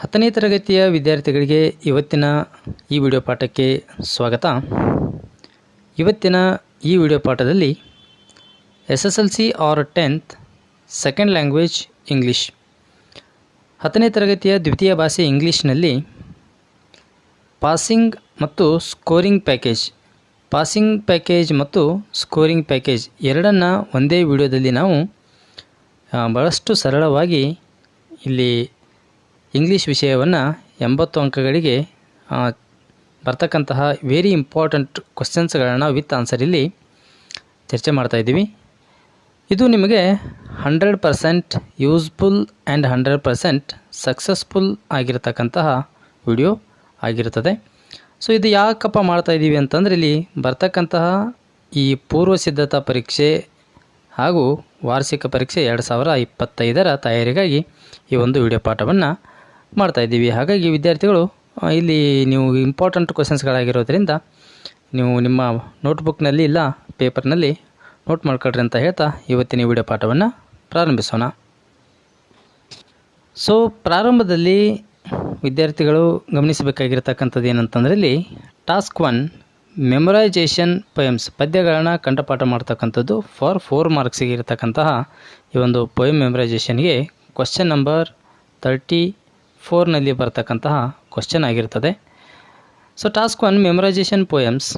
ಹತ್ತನೇ ತರಗತಿಯ ವಿದ್ಯಾರ್ಥಿಗಳಿಗೆ ಇವತ್ತಿನ ಈ ವಿಡಿಯೋ ಪಾಠಕ್ಕೆ ಸ್ವಾಗತ. ಇವತ್ತಿನ ಈ ವಿಡಿಯೋ ಪಾಠದಲ್ಲಿ S S L C R tenth second language English. ಹತ್ತನೇ ತರಗತಿಯ ದ್ವಿತೀಯ ಭಾಷೆ ಇಂಗ್ಲೀಷ್ನಲ್ಲಿ ಪಾಸಿಂಗ್ ಮತ್ತು ಸ್ಕೋರಿಂಗ್ ಪ್ಯಾಕೇಜ್. ಪಾಸಿಂಗ್ ಪ್ಯಾಕೇಜ್ ಮತ್ತು ಸ್ಕೋರಿಂಗ್ ಪ್ಯಾಕೇಜ್ ಎರಡನ್ನು ಒಂದೇ ವಿಡಿಯೋದಲ್ಲಿ ನಾವು ಭಾಳಷ್ಟು ಸರಳವಾಗಿ ಇಲ್ಲಿ ಇಂಗ್ಲೀಷ್ ವಿಷಯವನ್ನು ಎಂಬತ್ತು ಅಂಕಗಳಿಗೆ ಬರ್ತಕ್ಕಂತಹ ವೆರಿ ಇಂಪಾರ್ಟೆಂಟ್ ಕ್ವಶನ್ಸ್ಗಳನ್ನು ವಿತ್ ಆನ್ಸರ್ ಇಲ್ಲಿ ಚರ್ಚೆ ಮಾಡ್ತಾಯಿದ್ದೀವಿ ಇದು ನಿಮಗೆ hundred percent useful and hundred percent successful ಆಗಿರತಕ್ಕಂತಹ video ಆಗಿರುತ್ತದೆ. ಸೊ ಇದು ಯಾಕಪ್ಪ ಮಾಡ್ತಾಯಿದ್ದೀವಿ ಅಂತಂದರೆ ಇಲ್ಲಿ ಬರ್ತಕ್ಕಂತಹ ಈ ಪೂರ್ವ ಸಿದ್ಧತಾ ಪರೀಕ್ಷೆ ಹಾಗೂ ವಾರ್ಷಿಕ ಪರೀಕ್ಷೆ ಎರಡು ಸಾವಿರ ಇಪ್ಪತ್ತೈದರ ತಯಾರಿಗಾಗಿ ಈ ಒಂದು ವಿಡಿಯೋ ಪಾಠವನ್ನು ಮಾಡ್ತಾ ಇದ್ದೀವಿ. ಹಾಗಾಗಿ ವಿದ್ಯಾರ್ಥಿಗಳು ಇಲ್ಲಿ ನೀವು ಇಂಪಾರ್ಟೆಂಟ್ ಕ್ವೆಶನ್ಸ್ಗಳಾಗಿರೋದ್ರಿಂದ ನೀವು ನಿಮ್ಮ ನೋಟ್ಬುಕ್ನಲ್ಲಿ ಇಲ್ಲ ಪೇಪರ್ನಲ್ಲಿ ನೋಟ್ ಮಾಡ್ಕೊಳ್ರಿ ಅಂತ ಹೇಳ್ತಾ ಇವತ್ತಿನ ವಿಡಿಯೋ ಪಾಠವನ್ನು ಪ್ರಾರಂಭಿಸೋಣ. ಸೊ ಪ್ರಾರಂಭದಲ್ಲಿ ವಿದ್ಯಾರ್ಥಿಗಳು ಗಮನಿಸಬೇಕಾಗಿರ್ತಕ್ಕಂಥದ್ದು ಏನಂತಂದರೆ ಇಲ್ಲಿ ಟಾಸ್ಕ್ ಒನ್ ಮೆಮೊರೈಜೇಷನ್ ಪೊಯಮ್ಸ್ ಪದ್ಯಗಳನ್ನು ಕಂಠಪಾಠ ಮಾಡ್ತಕ್ಕಂಥದ್ದು ಫಾರ್ ಫೋರ್ ಮಾರ್ಕ್ಸಿಗೆ ಇರತಕ್ಕಂತಹ ಈ ಒಂದು ಪೊಯಮ್ ಮೆಮೊರೈಜೇಷನ್ಗೆ ಕ್ವಶನ್ ನಂಬರ್ ತರ್ಟಿ ಫೋರ್ನಲ್ಲಿ ಬರ್ತಕ್ಕಂತಹ ಕ್ವಶನ್ ಆಗಿರ್ತದೆ. So task one memorisation poems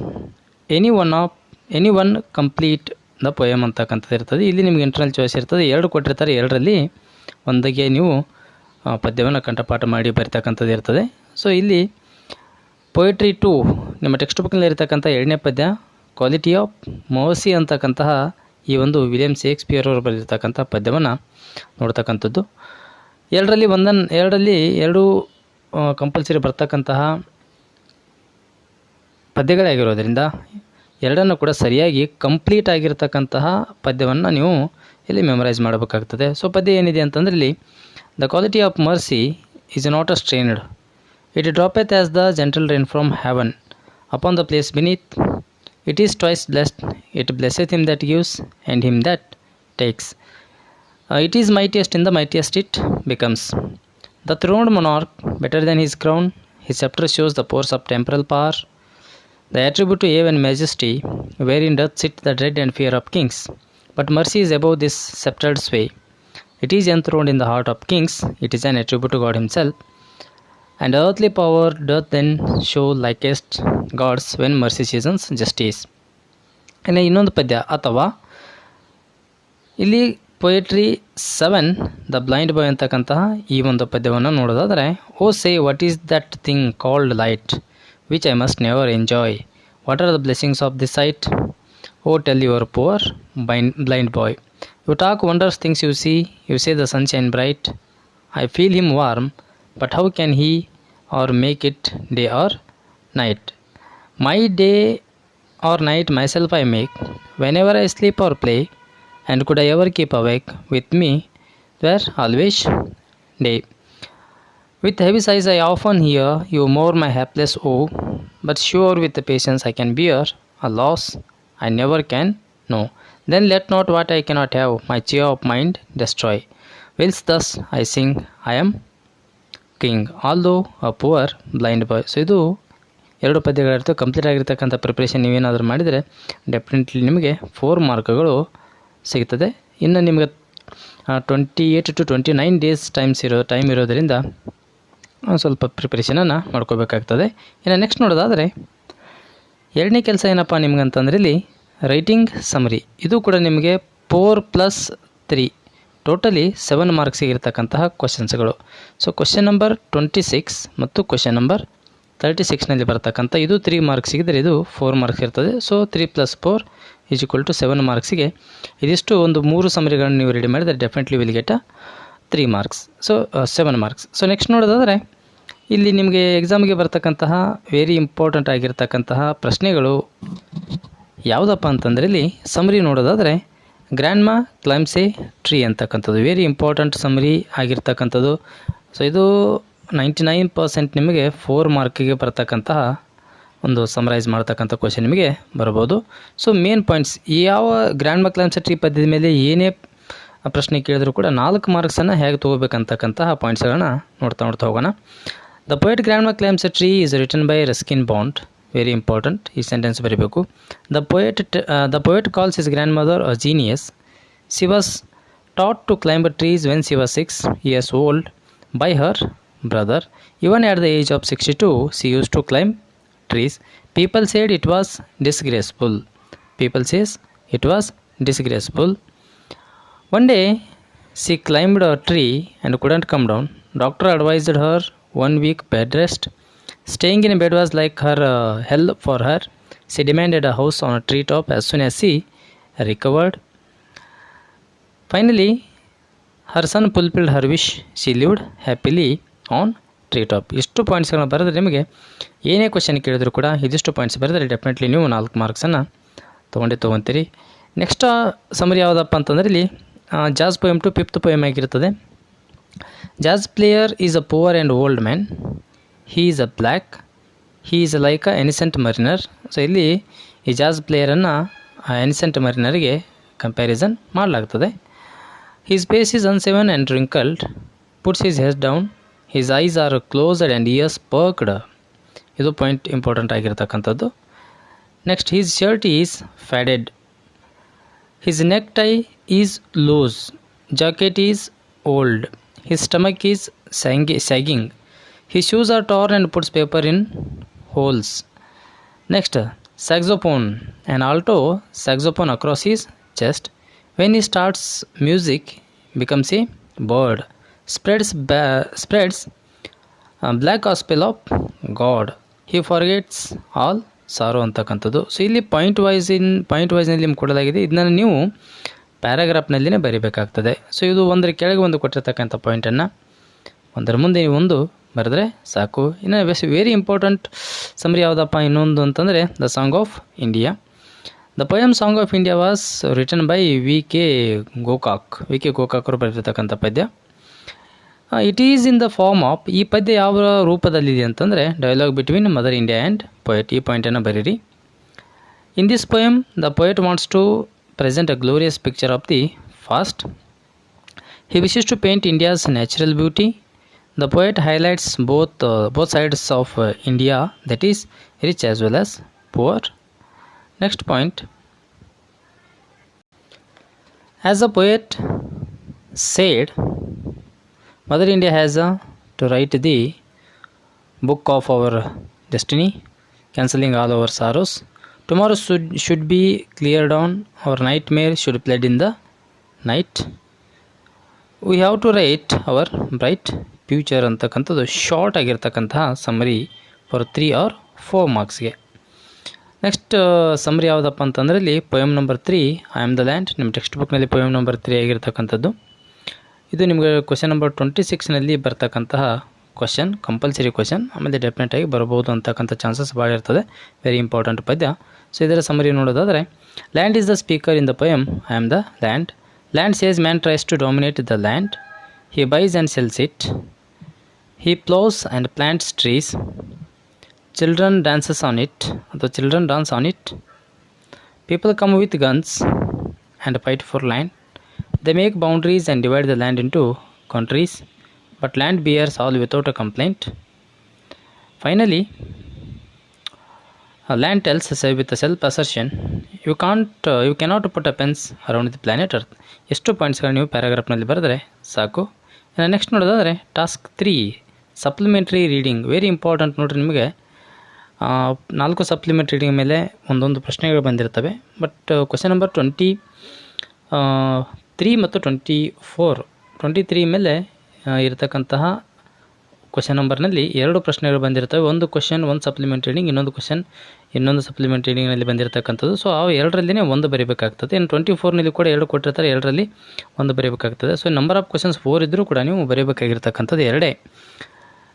any one of any one complete the poem ಅಂತಕ್ಕಂಥದ್ದು ಇರ್ತದೆ. ಇಲ್ಲಿ ನಿಮಗೆ ಇಂಟರ್ನಲ್ ಚಾಯ್ಸ್ ಇರ್ತದೆ. ಎರಡು ಕೊಟ್ಟಿರ್ತಾರೆ. ಎರಡರಲ್ಲಿ ಒಂದಿಗೆ ನೀವು ಪದ್ಯವನ್ನು ಕಂಠಪಾಠ ಮಾಡಿ ಬರಿತಕ್ಕಂಥದ್ದು ಇರ್ತದೆ. ಸೊ ಇಲ್ಲಿ ಪೊಯಿಟ್ರಿ ಟು ನಿಮ್ಮ ಟೆಕ್ಸ್ಟ್ ಬುಕ್ನಲ್ಲಿ ಇರತಕ್ಕಂಥ ಎರಡನೇ ಪದ್ಯ ಕ್ವಾಲಿಟಿ ಆಫ್ ಮೋಸಿ ಅಂತಕ್ಕಂತಹ ಈ ಒಂದು ವಿಲಿಯಮ್ ಶೇಕ್ಸ್ಪಿಯರ್ ಅವರು ಬರೆದಿರ್ತಕ್ಕಂಥ ಪದ್ಯವನ್ನು ನೋಡ್ತಕ್ಕಂಥದ್ದು. ಎರಡರಲ್ಲಿ ಒಂದನ್ನು ಎರಡರಲ್ಲಿ ಎರಡು ಕಂಪಲ್ಸರಿ ಬರ್ತಕ್ಕಂತಹ ಪದ್ಯಗಳೇ ಆಗಿರೋದ್ರಿಂದ ಎರಡನ್ನು ಕೂಡ ಸರಿಯಾಗಿ ಕಂಪ್ಲೀಟ್ ಆಗಿರತಕ್ಕಂತಹ ಪದ್ಯವನ್ನು ನೀವು ಇಲ್ಲಿ ಮೆಮರೈಸ್ ಮಾಡಬೇಕಾಗ್ತದೆ. ಸೊ ಪದ್ಯ ಏನಿದೆ ಅಂತಂದ್ರೆ ಇಲ್ಲಿ the quality of mercy is not a strained it droppeth as the gentle rain from heaven upon the place beneath it is twice blessed it blesseth him that gives and him that takes it is mightiest in the mightiest it becomes the throned monarch better than his crown his scepter shows the force of temporal power the attribute to awe and majesty wherein doth sit the dread and fear of kings but mercy is above this sceptred sway it is enthroned in the heart of kings it is an attribute to god himself and earthly power doth then show likest gods when mercy seasons justice ಇನ್ನು ಇನ್ನೊಂದು ಪದ್ಯ ಅಥವಾ ಇಲ್ಲಿ poetry seven the blind boy ಅಂತಕ್ಕಂತಹ ಈ ಒಂದು ಪದ್ಯವನ್ನು ನೋಡೋದಾದರೆ O say what is that thing called light which I must never enjoy what are the blessings of the sight O tell your poor bind blind boy you talk wonders things you see you say the sunshine bright I feel him warm but how can he or make it day or night my day or or night myself I make. Whenever I sleep or play, and could I ever keep awake with me were always day. With heavy sighs I often hear you mourn my hapless woe, but sure with the patience I can bear a loss I never can know. Then let not what I cannot have my cheer of mind destroy. Whilst thus I sing, I am king although a poor blind boy so ಇದು ಎರಡು ಪದ್ಯಗಳಿರ್ತವೆ complete ಆಗಿರ್ತಕ್ಕಂಥ preparation ನೀವೇನಾದರೂ ಮಾಡಿದರೆ definitely ನಿಮಗೆ four ಮಾರ್ಕ್ಗಳು ಸಿಗ್ತದೆ ಇನ್ನು ನಿಮಗೆ twenty eight to twenty nine days times ಇರೋ ಟೈಮ್ ಇರೋದರಿಂದ ಸ್ವಲ್ಪ ಪ್ರಿಪ್ರೇಷನನ್ನು ಮಾಡ್ಕೋಬೇಕಾಗ್ತದೆ. ಇನ್ನು ನೆಕ್ಸ್ಟ್ ನೋಡೋದಾದರೆ, ಎರಡನೇ ಕೆಲಸ ಏನಪ್ಪ ನಿಮ್ಗೆ ಅಂತಂದ್ರೆ ಇಲ್ಲಿ ರೈಟಿಂಗ್ ಸಮರಿ ಇದು ಕೂಡ ನಿಮಗೆ four plus three totally seven ಮಾರ್ಕ್ಸಿಗೆ ಇರತಕ್ಕಂತಹ ಕ್ವಶನ್ಸ್ಗಳು so question number twenty six ಮತ್ತು ಕ್ವಶನ್ ನಂಬರ್ ತರ್ಟಿ ಸಿಕ್ಸ್ನಲ್ಲಿ ಬರ್ತಕ್ಕಂಥ, ಇದು ತ್ರೀ ಮಾರ್ಕ್ಸ್ ಸಿಗಿದರೆ ಇದು ಫೋರ್ ಮಾರ್ಕ್ಸ್ ಇರ್ತದೆ. So three plus four is equal to seven ಮಾರ್ಕ್ಸಿಗೆ ಇದಿಷ್ಟು ಒಂದು ಮೂರು ಸಮರಿಗಳನ್ನು ನೀವು ರೆಡಿ ಮಾಡಿದರೆ definitely will get three marks so seven marks so next ನೋಡೋದಾದರೆ, ಇಲ್ಲಿ ನಿಮಗೆ ಎಕ್ಸಾಮ್ಗೆ ಬರ್ತಕ್ಕಂತಹ ವೆರಿ ಇಂಪಾರ್ಟೆಂಟ್ ಆಗಿರ್ತಕ್ಕಂತಹ ಪ್ರಶ್ನೆಗಳು ಯಾವುದಪ್ಪ ಅಂತಂದರೆ ಇಲ್ಲಿ ಸಮರಿ ನೋಡೋದಾದರೆ ಗ್ರ್ಯಾಂಡ್ ಮಾ ಕ್ಲೈಮ್ಸೆ ಟ್ರೀ ಅಂತಕ್ಕಂಥದ್ದು. ವೆರಿ ಇಂಪಾರ್ಟೆಂಟ್ ಸಮರಿ ಆಗಿರ್ತಕ್ಕಂಥದ್ದು. ಸೊ ಇದು ನೈಂಟಿ ನೈನ್ ಪರ್ಸೆಂಟ್ ನಿಮಗೆ ಫೋರ್ ಮಾರ್ಕಿಗೆ ಬರ್ತಕ್ಕಂತಹ ಒಂದು ಸಮರೈಸ್ ಮಾಡ್ತಕ್ಕಂಥ ಕ್ವಶನ್ ನಿಮಗೆ ಬರ್ಬೋದು ಸೊ ಮೇನ್ ಪಾಯಿಂಟ್ಸ್ ಯಾವ ಗ್ರ್ಯಾಂಡ್ ಮಾ ಆನ್ಸರ್ ಟ್ರೀ ಪದ್ಯದ ಮೇಲೆ ಏನೇ ಪ್ರಶ್ನೆ ಕೇಳಿದ್ರು ಕೂಡ ನಾಲ್ಕು ಮಾರ್ಕ್ಸನ್ನು ಹೇಗೆ ತೊಗೋಬೇಕಂತಕ್ಕಂತಹ ಪಾಯಿಂಟ್ಸ್ಗಳನ್ನ ನೋಡ್ತಾ ನೋಡ್ತಾ ಹೋಗೋಣ. The poet grand a tree is written by Ruskin Bond very important ಈ ಸೆಂಟೆನ್ಸ್ ಬರೀಬೇಕು. The poet the poet calls his grandmother a genius she was taught to climb trees when she was 6 years old by her brother. Even at the age of 62, she used to climb People said it was disgraceful. People says it was disgraceful. One day, she climbed a tree and couldn't come down. Doctor advised her one week bed rest. Staying in bed was like her uh, hell for her. She demanded a house on a treetop as soon as she recovered. Finally, her son fulfilled her wish. She lived happily on tree top ಇಷ್ಟು ಪಾಯಿಂಟ್ಸ್ಗಳನ್ನ ಬರೆದ್ರೆ ನಿಮಗೆ ಏನೇ question ಕೇಳಿದ್ರು ಕೂಡ ಇದಿಷ್ಟು points ಬರೆದ್ರೆ definitely ನೀವು ನಾಲ್ಕು ಮಾರ್ಕ್ಸನ್ನು ತೊಗೊಂಡೇ ತೊಗೊತೀರಿ. ನೆಕ್ಸ್ಟ್ ಸಮರಿ ಯಾವುದಪ್ಪ ಅಂತಂದರೆ ಇಲ್ಲಿ jazz poem two fifth poem ಆಗಿರ್ತದೆ. Jazz player is a poor and old man he is a black he is like a ancient mariner so ಇಲ್ಲಿ ಈ ಜಾಜ್ ಪ್ಲೇಯರನ್ನು ಎನಿಸೆಂಟ್ ಮರಿನರ್ಗೆ ಕಂಪ್ಯಾರಿಸನ್ ಮಾಡಲಾಗ್ತದೆ. His face is unshaven and wrinkled puts his head down, his eyes are closed and ears perked. ಇದು point important ಆಗಿರ್ತಕ್ಕಂಥದ್ದು next his shirt is faded his neck tie is loose jacket is old his stomach is ಸ್ಯಾಂಗಿ sagging his shoes are torn and puts paper in holes next saxophone an alto saxophone across his chest when he starts music becomes a bird spreads ba- spreads black black gospel of god. He forgets all sorrow ಅಂತಕ್ಕಂಥದ್ದು. So ಇಲ್ಲಿ point wise in point ವೈಸ್ನಲ್ಲಿ ನಿಮ್ಗೆ ಕೊಡಲಾಗಿದೆ. ಇದನ್ನು ನೀವು ಪ್ಯಾರಾಗ್ರಾಫ್ನಲ್ಲಿನೇ ಬರೀಬೇಕಾಗ್ತದೆ. So ಇದು ಒಂದರ ಕೆಳಗೆ ಒಂದು ಕೊಟ್ಟಿರ್ತಕ್ಕಂಥ ಪಾಯಿಂಟನ್ನು ಒಂದರ ಮುಂದೆ ನೀವು ಒಂದು ಬರೆದ್ರೆ ಸಾಕು. ಇನ್ನು ವೆಸ್ ವೆರಿ ಇಂಪಾರ್ಟೆಂಟ್ ಸಮರಿ ಯಾವುದಪ್ಪ, ಇನ್ನೊಂದು ಅಂತಂದರೆ the song of India the poem song of India was written by V K Gokak V K Gokak ಅವರು ಬರೆದಿರ್ತಕ್ಕಂಥ ಪದ್ಯ. It is in the form of ಈ ಪದ್ಯ ಯಾವ ರೂಪದಲ್ಲಿದೆ ಅಂತಂದರೆ dialogue between mother India and poet ಈ ಪಾಯಿಂಟನ್ನು ಬರೀರಿ in this poem the poet wants to present a glorious picture of the past to paint India's natural beauty. The poet highlights both uh, both sides of uh, India, that is, rich as well as poor. Next point. As a poet said, Mother India has uh, to write the book of our destiny, cancelling all our sorrows. Tomorrow should, should be cleared on, our nightmare should plead in the night. We have to write our bright future ಅಂತಕ್ಕಂಥದ್ದು short ಆಗಿರ್ತಕ್ಕಂತಹ summary for three or four ಮಾರ್ಕ್ಸ್ಗೆ next summary ಯಾವುದಪ್ಪ ಅಂತಂದರೆ ಇಲ್ಲಿ poem number three I am the land ನಿಮ್ಮ text ಬುಕ್ನಲ್ಲಿ poem number three ಆಗಿರ್ತಕ್ಕಂಥದ್ದು ಇದು ನಿಮಗೆ question number twenty ಸಿಕ್ಸ್ನಲ್ಲಿ ಬರ್ತಕ್ಕಂತಹ ಕ್ವಶನ್ ಕಂಪಲ್ಸರಿ ಕ್ವಶನ್ ಆಮೇಲೆ ಡೆಫಿನೆಟಾಗಿ ಬರಬಹುದು ಅಂತಕ್ಕಂಥ ಚಾನ್ಸಸ್ ಭಾಳ ಇರ್ತದೆ. ವೆರಿ ಇಂಪಾರ್ಟೆಂಟ್ ಪದ್ಯ. ಸೊ ಇದರ ಸಮರಿ ನೋಡೋದಾದರೆ land is the speaker in the poem I am the land land says man tries to dominate the land he buys and sells it he ploughs and plants trees children dances on it ಅಥವಾ children dance on it people come with guns and fight for land They make boundaries and divide the land into countries. But land bears all without a complaint. Finally, a land tells us with a self assertion you can't uh, you cannot put a fence around the planet earth ಎಷ್ಟು ಪಾಯಿಂಟ್ಸ್ಗಳು ನೀವು ಪ್ಯಾರಾಗ್ರಾಫ್ನಲ್ಲಿ ಬರೆದ್ರೆ ಸಾಕು ಇನ್ನು next ನೋಡೋದಾದರೆ task three supplementary reading very important ನೋಡ್ರಿ ನಿಮಗೆ ನಾಲ್ಕು ಸಪ್ಲಿಮೆಂಟ್ ರೀಡಿಂಗ್ ಮೇಲೆ ಒಂದೊಂದು ಪ್ರಶ್ನೆಗಳು ಬಂದಿರ್ತವೆ but question number twenty three ಮತ್ತು ಟ್ವೆಂಟಿ ಫೋರ್ ಟ್ವೆಂಟಿ ತ್ರೀ ಮೇಲೆ ಇರತಕ್ಕಂತಹ ಕ್ವಶನ್ ನಂಬರ್ನಲ್ಲಿ ಎರಡು ಪ್ರಶ್ನೆಗಳು ಬಂದಿರ್ತವೆ. ಒಂದು ಕ್ವಶನ್ ಒಂದು ಸಪ್ಲಿಮೆಂಟ್ ರೀಡಿಂಗ್ ಇನ್ನೊಂದು ಕ್ವಶನ್ ಇನ್ನೊಂದು ಸಪ್ಲಿಮೆಂಟ್ ರೀಡಿಂಗ್ನಲ್ಲಿ ಬಂದಿರತಕ್ಕಂಥದ್ದು. ಸೊ ಆ ಎರಡರಲ್ಲಿನೇ ಒಂದು ಬರೀಬೇಕಾಗ್ತದೆ. ಇನ್ನು ಟ್ವೆಂಟಿ ಫೋರ್ನಲ್ಲಿ ಕೂಡ ಎರಡು ಕೊಟ್ಟಿರ್ತಾರೆ, ಎರಡರಲ್ಲಿ ಒಂದು ಬರೀಬೇಕಾಗ್ತದೆ. So number of questions four ಇದ್ದರೂ ಕೂಡ ನೀವು ಬರೀಬೇಕಾಗಿರ್ತಕ್ಕಂಥದ್ದು ಎರಡೇ.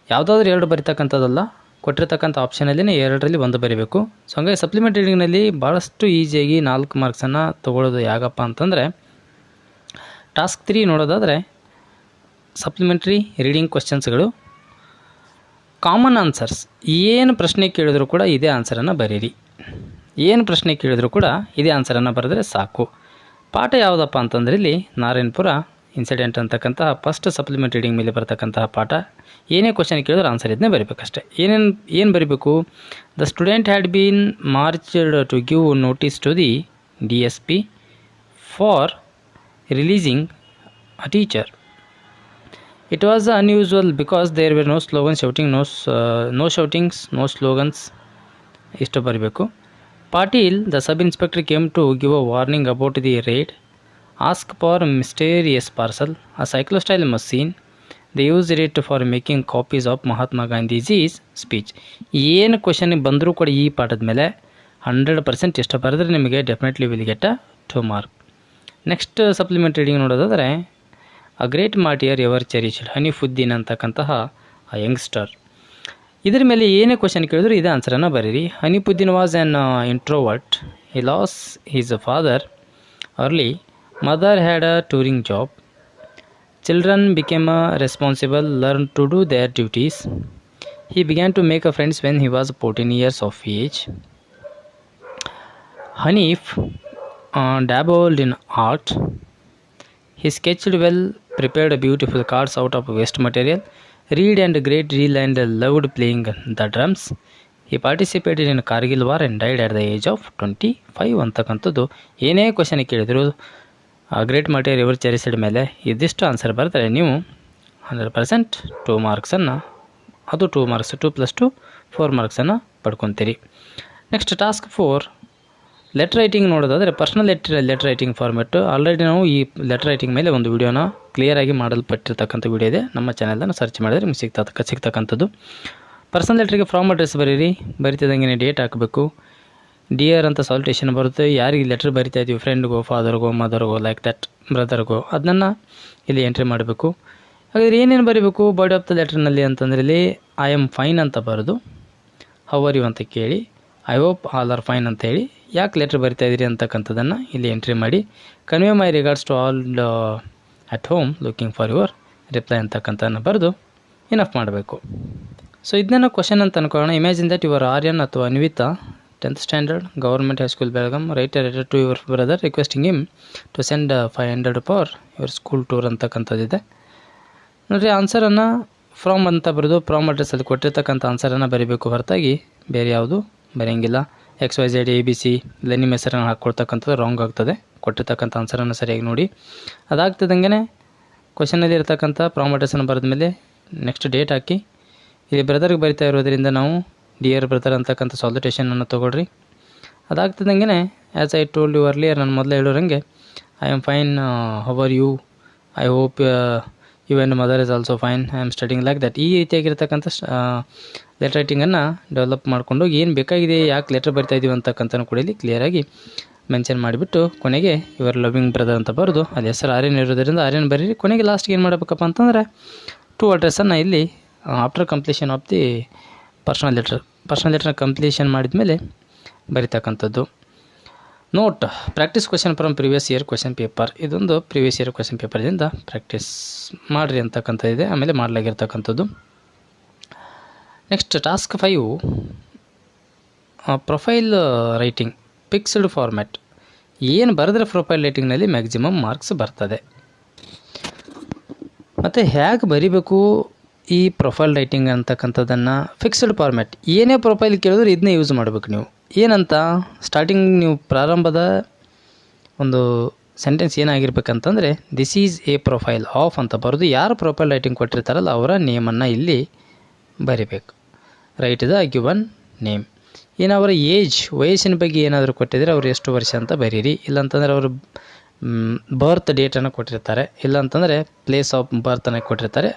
ಯಾವುದಾದ್ರೂ ಎರಡು ಬರೀತಕ್ಕಂಥದ್ದಲ್ಲ, ಕೊಟ್ಟಿರ್ತಕ್ಕಂಥ ಆಪ್ಷನಲ್ಲಿನೇ ಎರಡರಲ್ಲಿ ಒಂದು ಬರೀಬೇಕು. ಸೊ ಹಂಗಾಗಿ ಸಪ್ಲಿಮೆಂಟ್ ರೀಡಿಂಗ್ನಲ್ಲಿ ಭಾಳಷ್ಟು ಈಸಿಯಾಗಿ ನಾಲ್ಕು ಮಾರ್ಕ್ಸನ್ನು ತೊಗೊಳ್ಳೋದು ಯಾಕಪ್ಪ ಅಂತಂದರೆ ಟಾಸ್ಕ್ ತ್ರೀ ನೋಡೋದಾದರೆ ಸಪ್ಲಿಮೆಂಟ್ರಿ ರೀಡಿಂಗ್ ಕ್ವಶನ್ಸ್ಗಳು ಕಾಮನ್ ಆನ್ಸರ್ಸ್. ಏನು ಪ್ರಶ್ನೆ ಕೇಳಿದ್ರು ಕೂಡ ಇದೇ ಆನ್ಸರನ್ನು ಬರೀರಿ. ಏನು ಪ್ರಶ್ನೆ ಕೇಳಿದ್ರು ಕೂಡ ಇದೇ ಆನ್ಸರನ್ನು ಬರೆದ್ರೆ ಸಾಕು. ಪಾಠ ಯಾವುದಪ್ಪ ಅಂತಂದ್ರೆ ಇಲ್ಲಿ ನಾರಾಯಣಪುರ ಇನ್ಸಿಡೆಂಟ್ ಅಂತಕ್ಕಂತಹ ಫಸ್ಟ್ ಸಪ್ಲಿಮೆಂಟ್ ರೀಡಿಂಗ್ ಮೇಲೆ ಬರ್ತಕ್ಕಂತಹ ಪಾಠ. ಏನೇ ಕ್ವಶನ್ ಕೇಳಿದ್ರು ಆನ್ಸರ್ ಇದನ್ನೇ ಬರೀಬೇಕಷ್ಟೆ. ಏನೇನು, ಏನು ಬರೀಬೇಕು? The student had been marched to give notice to the D S P for releasing a teacher It was unusual because there were no slogans shouting, no, s- uh, no shoutings, no slogans. ಇಷ್ಟು ಬರಬೇಕು Patil the sub inspector came to give a warning about the raid ask for mysterious parcel a cyclostyle machine they use it for making copies of Mahatma Gandhiji's speech ಏನು question ಬಂದರೂ ಕೂಡ ಈ ಪಾಠದ ಮೇಲೆ. Hundred percent ಇಷ್ಟ ಬರೆದ್ರೆ ನಿಮಗೆ definitely will get a two mark next supplement reading ನೋಡೋದಾದರೆ a great martyr ever cherished Hanifuddin ಅಂತಕ್ಕಂತಹ ಆ ಯಂಗ್ಸ್ಟರ್ ಇದ್ರ ಮೇಲೆ ಏನೇ ಕ್ವಶನ್ ಕೇಳಿದ್ರು ಇದೇ ಆನ್ಸರನ್ನು ಬರೀರಿ. Hanifuddin was an introvert he lost his father early mother had a touring job children became a responsible learn to do their duties he began to make a friends when he was 14 years of age. Hanif dabbled in art he sketched well prepared beautiful cards out of waste material read and great ರೀಲ್ಯಾಂಡ್ loved playing the drums he participated in Kargil war and died at the age of twenty five ಅಂತಕ್ಕಂಥದ್ದು. ಏನೇ ಕ್ವೆಷನ್ಗೆ ಕೇಳಿದ್ರು, ಆ great material ಚರಿಸಿಡ್ ಮೇಲೆ ಇದಿಷ್ಟು answer ಬರ್ತಾರೆ ನೀವು hundred percent two ಮಾರ್ಕ್ಸನ್ನು ಅದು two marks two plus two four ಮಾರ್ಕ್ಸನ್ನು ಪಡ್ಕೊತಿರಿ. Next task four letter writing ನೋಡೋದಾದರೆ personal letter letter writing format already ನಾವು ಈ ಲೆಟರ್ ರೈಟಿಂಗ್ ಮೇಲೆ ಒಂದು ವಿಡಿಯೋನ ಕ್ಲಿಯರಾಗಿ ಮಾಡಲ್ಪಟ್ಟಿರ್ತಕ್ಕಂಥ ವಿಡಿಯೋ ಇದೆ. ನಮ್ಮ ಚಾನಲ್ನ ಸರ್ಚ್ ಮಾಡಿದ್ರೆ ನಿಮ್ಗೆ ಸಿಗ್ತಕ್ಕ ಸಿಗ್ತಕ್ಕಂಥದ್ದು. ಪರ್ಸನಲ್ ಲೆಟ್ರಿಗೆ ಫಾರ್ಮ್ ಅಡ್ರೆಸ್ ಬರೀರಿ. ಬರಿತಿದ್ದಂಗೆ ಡೇಟ್ ಹಾಕಬೇಕು. ಡಿಯರ್ ಅಂತ ಸಾಲ್ಟೇಷನ್ ಬರುತ್ತೆ. ಯಾರಿಗೆ ಲೆಟ್ರ್ ಬರಿತಾ ಇದ್ದೀವಿ ಫ್ರೆಂಡ್ಗೋ ಫಾದರ್ಗೋ ಮದರ್ಗೋ ಲೈಕ್ ದಟ್ ಬ್ರದರ್ಗೋ ಅದನ್ನು ಇಲ್ಲಿ ಎಂಟ್ರಿ ಮಾಡಬೇಕು. ಹಾಗಾದ್ರೆ ಏನೇನು ಬರೀಬೇಕು? ಬಾಡಿ ಆಫ್ ದ ಲೆಟ್ರ್ನಲ್ಲಿ ಅಂತಂದರೆ ಇಲ್ಲಿ ಐ ಆಮ್ ಫೈನ್ ಅಂತ ಬರೋದು ಹೌ ಆರ್ ಯು ಅಂತ ಕೇಳಿ I hope all are fine ಅಂತ ಹೇಳಿ, ಯಾಕೆ ಲೆಟ್ರ್ ಬರಿತಾ ಇದ್ದೀರಿ ಅಂತಕ್ಕಂಥದ್ದನ್ನು ಇಲ್ಲಿ ಎಂಟ್ರಿ ಮಾಡಿ. Convey my regards to all at home looking for your reply ಅಂತಕ್ಕಂಥದ್ದನ್ನು ಬರೆದು ಇನಫ್ ಮಾಡಬೇಕು. ಸೊ ಇದನ್ನ ಕ್ವಶನ್ ಅಂತ ಅನ್ಕೊಳ್ಳೋಣ. ಇಮ್ಯಾಜಿನ್ ದಟ್ ಯುವರ್ ಆರ್ಯನ್ ಅಥವಾ Anvita tenth standard government high school Belgaum write letter to your brother requesting him to send five hundred power your school tour ಅಂತಕ್ಕಂಥದ್ದಿದೆ ನೋಡಿರಿ ಆನ್ಸರನ್ನು from ಅಂತ ಬರೆದು ಫ್ರಾಮ್ ಅಡ್ರೆಸ್ಸಲ್ಲಿ ಕೊಟ್ಟಿರ್ತಕ್ಕಂಥ ಆನ್ಸರನ್ನು ಬರೀಬೇಕು ಹೊರತಾಗಿ ಬೇರೆ ಯಾವುದು ಬರೆಯಂಗಿಲ್ಲ. X Y Z A B C ಇಲ್ಲ ನಿಮ್ಮ ಹೆಸರನ್ನು ಹಾಕ್ಕೊಳ್ತಕ್ಕಂಥದ್ದು ರಾಂಗ್ ಆಗ್ತದೆ. ಕೊಟ್ಟಿರ್ತಕ್ಕಂಥ ಆನ್ಸರನ್ನು ಸರಿಯಾಗಿ ನೋಡಿ. ಅದಾಗ್ತದಂಗೆ ಕ್ವಶನಲ್ಲಿ ಇರತಕ್ಕಂಥ ಅಡ್ರೆಸ್ಸನ್ನು ಬರೆದ ಮೇಲೆ ನೆಕ್ಸ್ಟ್ ಡೇಟ್ ಹಾಕಿ. ಇಲ್ಲಿ ಬ್ರದರ್ಗೆ ಬರಿತಾ ಇರೋದರಿಂದ ನಾವು ಡಿಯರ್ ಬ್ರದರ್ ಅಂತಕ್ಕಂಥ ಸಾಲ್ಯುಟೇಷನನ್ನು ತೊಗೊಳ್ರಿ. ಅದಾಗ್ತದಂಗೆ as I told you earlier ನಾನು ಮೊದಲೇ ಹೇಳೋರಂಗೆ I am fine how are you I hope and mother is also fine I am studying like that ಈ ರೀತಿಯಾಗಿರ್ತಕ್ಕಂಥ ಲೆಟರ್ ರೈಟಿಂಗನ್ನು ಡೆವಲಪ್ ಮಾಡಿಕೊಂಡು ಏನು ಬೇಕಾಗಿದೆ, ಯಾಕೆ ಲೆಟರ್ ಬರಿತಾ ಇದೀವಿ ಅಂತಕ್ಕಂಥ ಕೂಡ ಇಲ್ಲಿ ಕ್ಲಿಯರಾಗಿ ಮೆನ್ಷನ್ ಮಾಡಿಬಿಟ್ಟು ಕೊನೆಗೆ ಇವರ್ ಲವಿಂಗ್ ಬ್ರದರ್ ಅಂತ ಬರೆದು ಅಲ್ಲಿ ಹೆಸರು ಆರ್ಯನ್ ಇರೋದರಿಂದ ಆರ್ಯನ್ ಬರೀರಿ. ಕೊನೆಗೆ ಲಾಸ್ಟ್ಗೆ ಏನು ಮಾಡಬೇಕಪ್ಪ ಅಂತಂದರೆ ಟು ಅಡ್ರೆಸ್ಸನ್ನು ಇಲ್ಲಿ after completion of the personal letter personal letter completion ಮಾಡಿದ ಮೇಲೆ ಬರಿತಕ್ಕಂಥದ್ದು. Note practice question from previous year question paper ಇದೊಂದು ಪ್ರಿವಿಯಸ್ ಇಯರ್ ಕ್ವಶನ್ ಪೇಪರ್ದಿಂದ ಪ್ರಾಕ್ಟೀಸ್ ಮಾಡಿರಿ ಅಂತಕ್ಕಂಥದ್ದಿದೆ ಆಮೇಲೆ ಮಾಡಲಾಗಿರ್ತಕ್ಕಂಥದ್ದು. Next task five profile writing fixed format ಏನು ಬರೆದ್ರೆ ಪ್ರೊಫೈಲ್ ರೈಟಿಂಗ್ನಲ್ಲಿ ಮ್ಯಾಕ್ಸಿಮಮ್ ಮಾರ್ಕ್ಸ್ ಬರ್ತದೆ. ಮತ್ತು ಹೇಗೆ ಬರಿಬೇಕು ಈ ಪ್ರೊಫೈಲ್ ರೈಟಿಂಗ್ ಅಂತಕ್ಕಂಥದ್ದನ್ನು? ಫಿಕ್ಸ್ಡ್ ಫಾರ್ಮ್ಯಾಟ್ ಏನೇ ಪ್ರೊಫೈಲ್ ಕೇಳಿದ್ರೆ ಇದನ್ನೇ ಯೂಸ್ ಮಾಡಬೇಕು ನೀವು. ಏನಂತ ಸ್ಟಾರ್ಟಿಂಗ್ ನೀವು ಪ್ರಾರಂಭದ ಒಂದು sentence ಏನಾಗಿರ್ಬೇಕಂತಂದರೆ this is a profile of ಅಂತ ಬರೆದು ಯಾರು ಪ್ರೊಫೈಲ್ ರೈಟಿಂಗ್ ಕೊಟ್ಟಿರ್ತಾರಲ್ಲ ಅವರ ನೇಮನ್ನು ಇಲ್ಲಿ ಬರಿಬೇಕು. ರೈಟ್ ದ ಗಿವನ್ ನೇಮ್ ಏನು ಅವರ ಏಜ್ ವಯಸ್ಸಿನ ಬಗ್ಗೆ ಏನಾದರೂ ಕೊಟ್ಟಿದ್ರೆ ಅವ್ರು ಎಷ್ಟು ವರ್ಷ ಅಂತ ಬರೀರಿ. ಇಲ್ಲಾಂತಂದರೆ ಅವರು ಬರ್ತ್ ಡೇಟನ್ನು ಕೊಟ್ಟಿರ್ತಾರೆ. ಇಲ್ಲಾಂತಂದರೆ ಪ್ಲೇಸ್ ಆಫ್ ಬರ್ತನ್ನು ಕೊಟ್ಟಿರ್ತಾರೆ.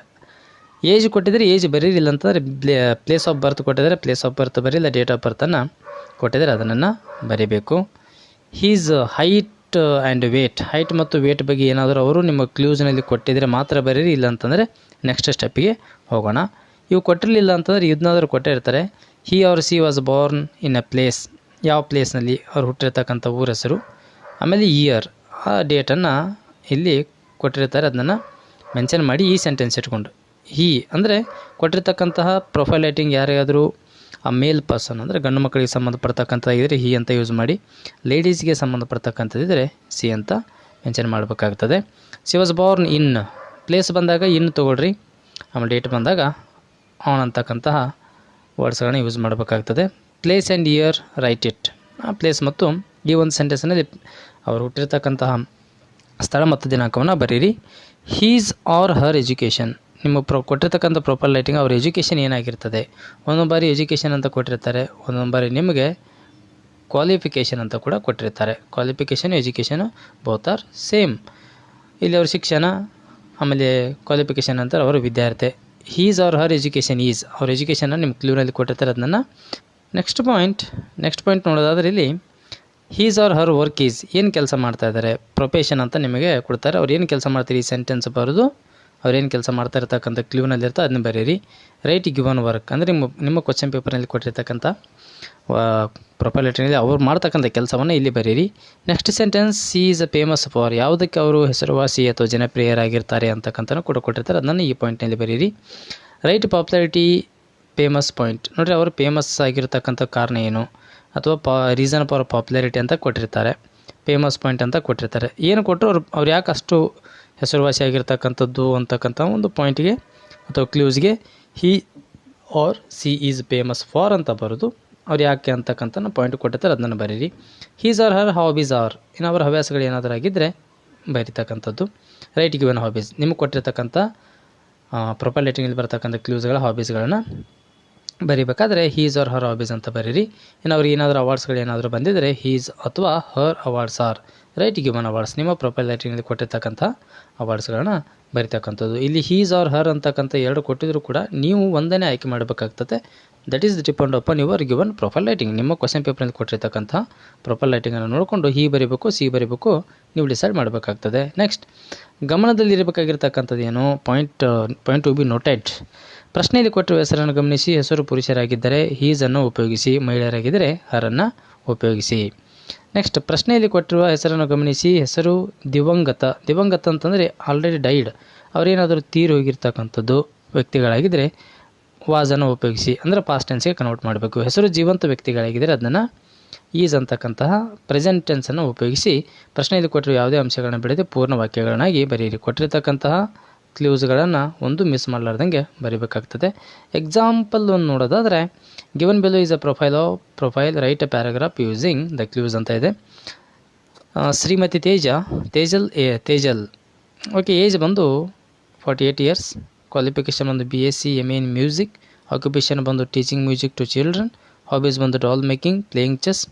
ಏಜ್ ಕೊಟ್ಟಿದ್ರೆ ಏಜ್ ಬರೀರಿ. ಇಲ್ಲಂತಂದರೆ ಪ್ಲೇ ಪ್ಲೇಸ್ ಆಫ್ ಬರ್ತ್ ಕೊಟ್ಟಿದ್ರೆ ಪ್ಲೇಸ್ ಆಫ್ ಬರ್ತ್ ಬರೀ ಇಲ್ಲ ಡೇಟ್ ಆಫ್ ಬರ್ತನ್ನು ಕೊಟ್ಟಿದ್ರೆ ಅದನ್ನು ಬರೀಬೇಕು. His height and weight height ಮತ್ತು ವೇಟ್ ಬಗ್ಗೆ ಏನಾದರೂ ಅವರು ನಿಮ್ಮ ಕ್ಲೂಸ್ನಲ್ಲಿ ಕೊಟ್ಟಿದ್ದರೆ ಮಾತ್ರ ಬರೀರಿ ಇಲ್ಲ ಅಂತಂದರೆ ನೆಕ್ಸ್ಟ್ ಸ್ಟೆಪ್ಪಿಗೆ ಹೋಗೋಣ. ಇವು ಕೊಟ್ಟಿರಲಿಲ್ಲ ಅಂತಂದರೆ ಇದನ್ನಾದರೂ ಕೊಟ್ಟಿರ್ತಾರೆ he or she was born in a place ಯಾವ ಪ್ಲೇಸ್ನಲ್ಲಿ ಅವ್ರು ಹುಟ್ಟಿರ್ತಕ್ಕಂಥ ಊರ ಹೆಸರು? ಆಮೇಲೆ ಇಯರ್ ಆ ಡೇಟನ್ನು ಇಲ್ಲಿ ಕೊಟ್ಟಿರ್ತಾರೆ, ಅದನ್ನು ಮೆನ್ಷನ್ ಮಾಡಿ ಈ ಸೆಂಟೆನ್ಸ್ ಇಟ್ಕೊಂಡು. ಹೀ ಅಂದರೆ ಕೊಟ್ಟಿರ್ತಕ್ಕಂತಹ ಪ್ರೊಫೈಲ್ ರೈಟಿಂಗ್ ಯಾರಿಗಾದರೂ ಆ ಮೇಲ್ ಪರ್ಸನ್ ಅಂದರೆ ಗಂಡು ಮಕ್ಕಳಿಗೆ ಸಂಬಂಧಪಡ್ತಕ್ಕಂಥ ಇದ್ದರೆ ಹಿ ಅಂತ ಯೂಸ್ ಮಾಡಿ ಲೇಡೀಸ್ಗೆ ಸಂಬಂಧಪಡ್ತಕ್ಕಂಥದ್ದಿದ್ರೆ ಸಿ ಅಂತ ಮೆನ್ಷನ್ ಮಾಡಬೇಕಾಗ್ತದೆ. She was born in place ಬಂದಾಗ ಇನ್ ತೊಗೊಳ್ರಿ, ಆಮೇಲೆ ಡೇಟ್ ಬಂದಾಗ ಆನ್ ಅಂತಕ್ಕಂತಹ ವರ್ಡ್ಸ್ಗಳನ್ನ ಯೂಸ್ ಮಾಡಬೇಕಾಗ್ತದೆ. Place and year write it ಆ ಪ್ಲೇಸ್ ಮತ್ತು ಈ ಒಂದು ಸೆಂಟೆನ್ಸ್ನಲ್ಲಿ ಅವರು ಹುಟ್ಟಿರ್ತಕ್ಕಂತಹ ಸ್ಥಳ ಮತ್ತು ದಿನಾಂಕವನ್ನು ಬರೀರಿ. ಹೀಸ್ ಆರ್ ಹರ್ ಎಜುಕೇಷನ್ ನಿಮ್ಮ ಪ್ರೊ ಕೊಟ್ಟಿರ್ತಕ್ಕಂಥ ಪ್ರಾಪರ್ ಲೈಟಿಂಗ್ ಅವ್ರ ಎಜುಕೇಷನ್ ಏನಾಗಿರ್ತದೆ? ಒಂದೊಂದು ಬಾರಿ ಎಜುಕೇಷನ್ ಅಂತ ಕೊಟ್ಟಿರ್ತಾರೆ, ಒಂದೊಂದು ಬಾರಿ ನಿಮಗೆ ಕ್ವಾಲಿಫಿಕೇಷನ್ ಅಂತ ಕೂಡ ಕೊಟ್ಟಿರ್ತಾರೆ. Qualification education both are same ಇಲ್ಲಿ ಅವ್ರ ಶಿಕ್ಷಣ, ಆಮೇಲೆ ಕ್ವಾಲಿಫಿಕೇಷನ್ ಅಂತ ಅವರು ವಿದ್ಯಾರ್ಥಿ. His or her education is ಅವ್ರ ಎಜುಕೇಷನ್ನ ನಿಮ್ಮ ಕ್ಲೂನಲ್ಲಿ ಕೊಟ್ಟಿರ್ತಾರೆ ಅದನ್ನು. ನೆಕ್ಸ್ಟ್ ಪಾಯಿಂಟ್ ನೆಕ್ಸ್ಟ್ ಪಾಯಿಂಟ್ ನೋಡೋದಾದ್ರೆ ಇಲ್ಲಿ his or her work is ಏನು ಕೆಲಸ ಮಾಡ್ತಾ ಇದ್ದಾರೆ ಪ್ರೊಫೆಷನ್ ಅಂತ ನಿಮಗೆ ಕೊಡ್ತಾರೆ. ಅವ್ರು ಏನು ಕೆಲಸ ಮಾಡ್ತಾರೆ? ಈ ಸೆಂಟೆನ್ಸ್ ಬರೋದು ಅವ್ರು ಏನು ಕೆಲಸ ಮಾಡ್ತಾ ಇರ್ತಕ್ಕಂಥ ಕ್ಲೂನಲ್ಲಿ ಇರ್ತಾ ಅದನ್ನ ಬರೀರಿ. ರೈಟ್ ಗಿವನ್ ವರ್ಕ್ ಅಂದರೆ ನಿಮ್ಮ ನಿಮ್ಮ ಕ್ವಶನ್ ಪೇಪರ್ನಲ್ಲಿ ಕೊಟ್ಟಿರ್ತಕ್ಕಂಥ ಪ್ರೊಫೈಲ್ ಲೆಟರ್ನಲ್ಲಿ ಅವ್ರು ಮಾಡ್ತಕ್ಕಂಥ ಕೆಲಸವನ್ನು ಇಲ್ಲಿ ಬರೀರಿ. Next sentence she is a famous for ಯಾವುದಕ್ಕೆ ಅವರು ಹೆಸರುವಾಸಿ ಅಥವಾ ಜನಪ್ರಿಯರಾಗಿರ್ತಾರೆ ಅಂತಕ್ಕಂಥ ಕೂಡ ಕೊಟ್ಟಿರ್ತಾರೆ. ಅದನ್ನು ಈ ಪಾಯಿಂಟ್ನಲ್ಲಿ ಬರೀರಿ. ರೈಟ್ ಪಾಪ್ಯುಲಾರಿಟಿ ಫೇಮಸ್ ಪಾಯಿಂಟ್ ನೋಡಿರಿ, ಅವರು ಫೇಮಸ್ ಆಗಿರತಕ್ಕಂಥ ಕಾರಣ ಏನು? ಅಥವಾ ಪಾ ರೀಸನ್ ಫಾರ್ ಪಾಪ್ಯುಲಾರಿಟಿ ಅಂತ ಕೊಟ್ಟಿರ್ತಾರೆ. ಫೇಮಸ್ ಪಾಯಿಂಟ್ ಅಂತ ಕೊಟ್ಟಿರ್ತಾರೆ. ಏನು ಕೊಟ್ಟರು ಅವ್ರು ಅವ್ರು ಯಾಕೆ ಅಷ್ಟು ಹೆಸರುವಾಸಿ ಆಗಿರ್ತಕ್ಕಂಥದ್ದು ಅಂತಕ್ಕಂಥ ಒಂದು ಪಾಯಿಂಟ್ಗೆ ಅಥವಾ ಕ್ಲೂಸ್ಗೆ he or she is famous for ಅಂತ ಬರೋದು ಅವ್ರು ಯಾಕೆ ಅಂತಕ್ಕಂಥ ಪಾಯಿಂಟ್ ಕೊಟ್ಟಿರ್ತಾರೆ, ಅದನ್ನು ಬರೀರಿ. His or her hobbies are ಇನ್ನು ಅವರ ಹವ್ಯಾಸಗಳು ಏನಾದರೂ ಆಗಿದ್ದರೆ ಬರೀತಕ್ಕಂಥದ್ದು. ರೈಟ್ ಗಿವನ್ ಹಾಬೀಸ್ ನಿಮಗೆ ಕೊಟ್ಟಿರ್ತಕ್ಕಂಥ ಪ್ರೊಫೈಲ್ ರೇಟಿಂಗಲ್ಲಿ ಬರ್ತಕ್ಕಂಥ ಕ್ಲೂಸ್ಗಳ ಹಾಬೀಸ್ಗಳನ್ನು ಬರೀಬೇಕಾದ್ರೆ ಹೀಸ್ ಆರ್ ಹರ್ ಹಾಬೀಸ್ ಅಂತ ಬರೀರಿ. ಇನ್ನು ಅವ್ರಿಗೆ ಏನಾದರೂ ಅವಾರ್ಡ್ಸ್ಗಳು ಏನಾದರೂ ಬಂದಿದ್ದರೆ ಹೀಸ್ ಅಥವಾ her awards are write given awards ನಿಮ್ಮ ಪ್ರೊಫೈಲ್ ರೈಟಿಂಗಲ್ಲಿ ಕೊಟ್ಟಿರ್ತಕ್ಕಂಥ ಅವಾರ್ಡ್ಸ್ಗಳನ್ನ ಬರಿತಕ್ಕಂಥದ್ದು. ಇಲ್ಲಿ ಹೀಸ್ ಆರ್ ಹರ್ ಅಂತಕ್ಕಂಥ ಎರಡು ಕೊಟ್ಟಿದ್ರು ಕೂಡ ನೀವು ಒಂದನೇ ಆಯ್ಕೆ ಮಾಡಬೇಕಾಗ್ತದೆ. That is depend upon your given profile writing ನಿಮ್ಮ ಕ್ವಶನ್ ಪೇಪರಿಂದ ಕೊಟ್ಟಿರ್ತಕ್ಕಂಥ ಪ್ರೊಫೈಲ್ ಲೈಟಿಂಗನ್ನು ನೋಡಿಕೊಂಡು ಹೀ ಬರಿಬೇಕು ಸಿ ಬರಿಬೇಕು, ನೀವು ಡಿಸೈಡ್ ಮಾಡಬೇಕಾಗ್ತದೆ. ನೆಕ್ಸ್ಟ್ ಗಮನದಲ್ಲಿರಬೇಕಾಗಿರ್ತಕ್ಕಂಥದ್ದು ಏನು? Point point to be noted ಪ್ರಶ್ನೆಯಲ್ಲಿ ಕೊಟ್ಟಿರುವ ಹೆಸರನ್ನು ಗಮನಿಸಿ. ಹೆಸರು ಪುರುಷರಾಗಿದ್ದರೆ ಹೀಸನ್ನು ಉಪಯೋಗಿಸಿ. ಮಹಿಳೆಯರಾಗಿದ್ದರೆ ಹರನ್ನು ಉಪಯೋಗಿಸಿ. ನೆಕ್ಸ್ಟ್ ಪ್ರಶ್ನೆಯಲ್ಲಿ ಕೊಟ್ಟಿರುವ ಹೆಸರನ್ನು ಗಮನಿಸಿ. ಹೆಸರು ದಿವಂಗತ. ದಿವಂಗತ ಅಂತಂದರೆ ಆಲ್ರೆಡಿ ಡೈಡ್ ಅವರೇನಾದರೂ ತೀರಿ ಹೋಗಿರ್ತಕ್ಕಂಥದ್ದು ವ್ಯಕ್ತಿಗಳಾಗಿದ್ದರೆ ವಾಜನ್ನು ಉಪಯೋಗಿಸಿ, ಅಂದರೆ ಪಾಸ್ಟ್ ಟೆನ್ಸ್ಗೆ ಕನ್ವರ್ಟ್ ಮಾಡಬೇಕು. ಹೆಸರು ಜೀವಂತ ವ್ಯಕ್ತಿಗಳಾಗಿದ್ದರೆ ಅದನ್ನು ಈಸ್ ಅಂತಕ್ಕಂತಹ ಪ್ರೆಸೆಂಟ್ ಟೆನ್ಸನ್ನು ಉಪಯೋಗಿಸಿ, ಪ್ರಶ್ನೆಯಲ್ಲಿ ಕೊಟ್ಟಿರುವ ಯಾವುದೇ ಅಂಶಗಳನ್ನು ಬಿಡದೆ ಪೂರ್ಣ ವಾಕ್ಯಗಳನ್ನಾಗಿ ಬರೆಯಿರಿ. ಕೊಟ್ಟಿರ್ತಕ್ಕಂತಹ ಕ್ಲೂಸ್ಗಳನ್ನು ಒಂದು ಮಿಸ್ ಮಾಡಲಾರ್ದಂಗೆ ಬರೀಬೇಕಾಗ್ತದೆ. ಎಕ್ಸಾಂಪಲ್ ಒಂದು ನೋಡೋದಾದರೆ given below is a profile of profile write a paragraph using the clues ಅಂತ ಇದೆ. Shrimati Teja, Tejal A Tejal. Okay age ಬಂದು ಫಾರ್ಟಿ ಏಯ್ಟ್ ಇಯರ್ಸ್ ಕ್ವಾಲಿಫಿಕೇಷನ್ ಬಂದು B S C M A in music occupation ಬಂದು teaching music to children hobbies ಬಂದು doll making playing chess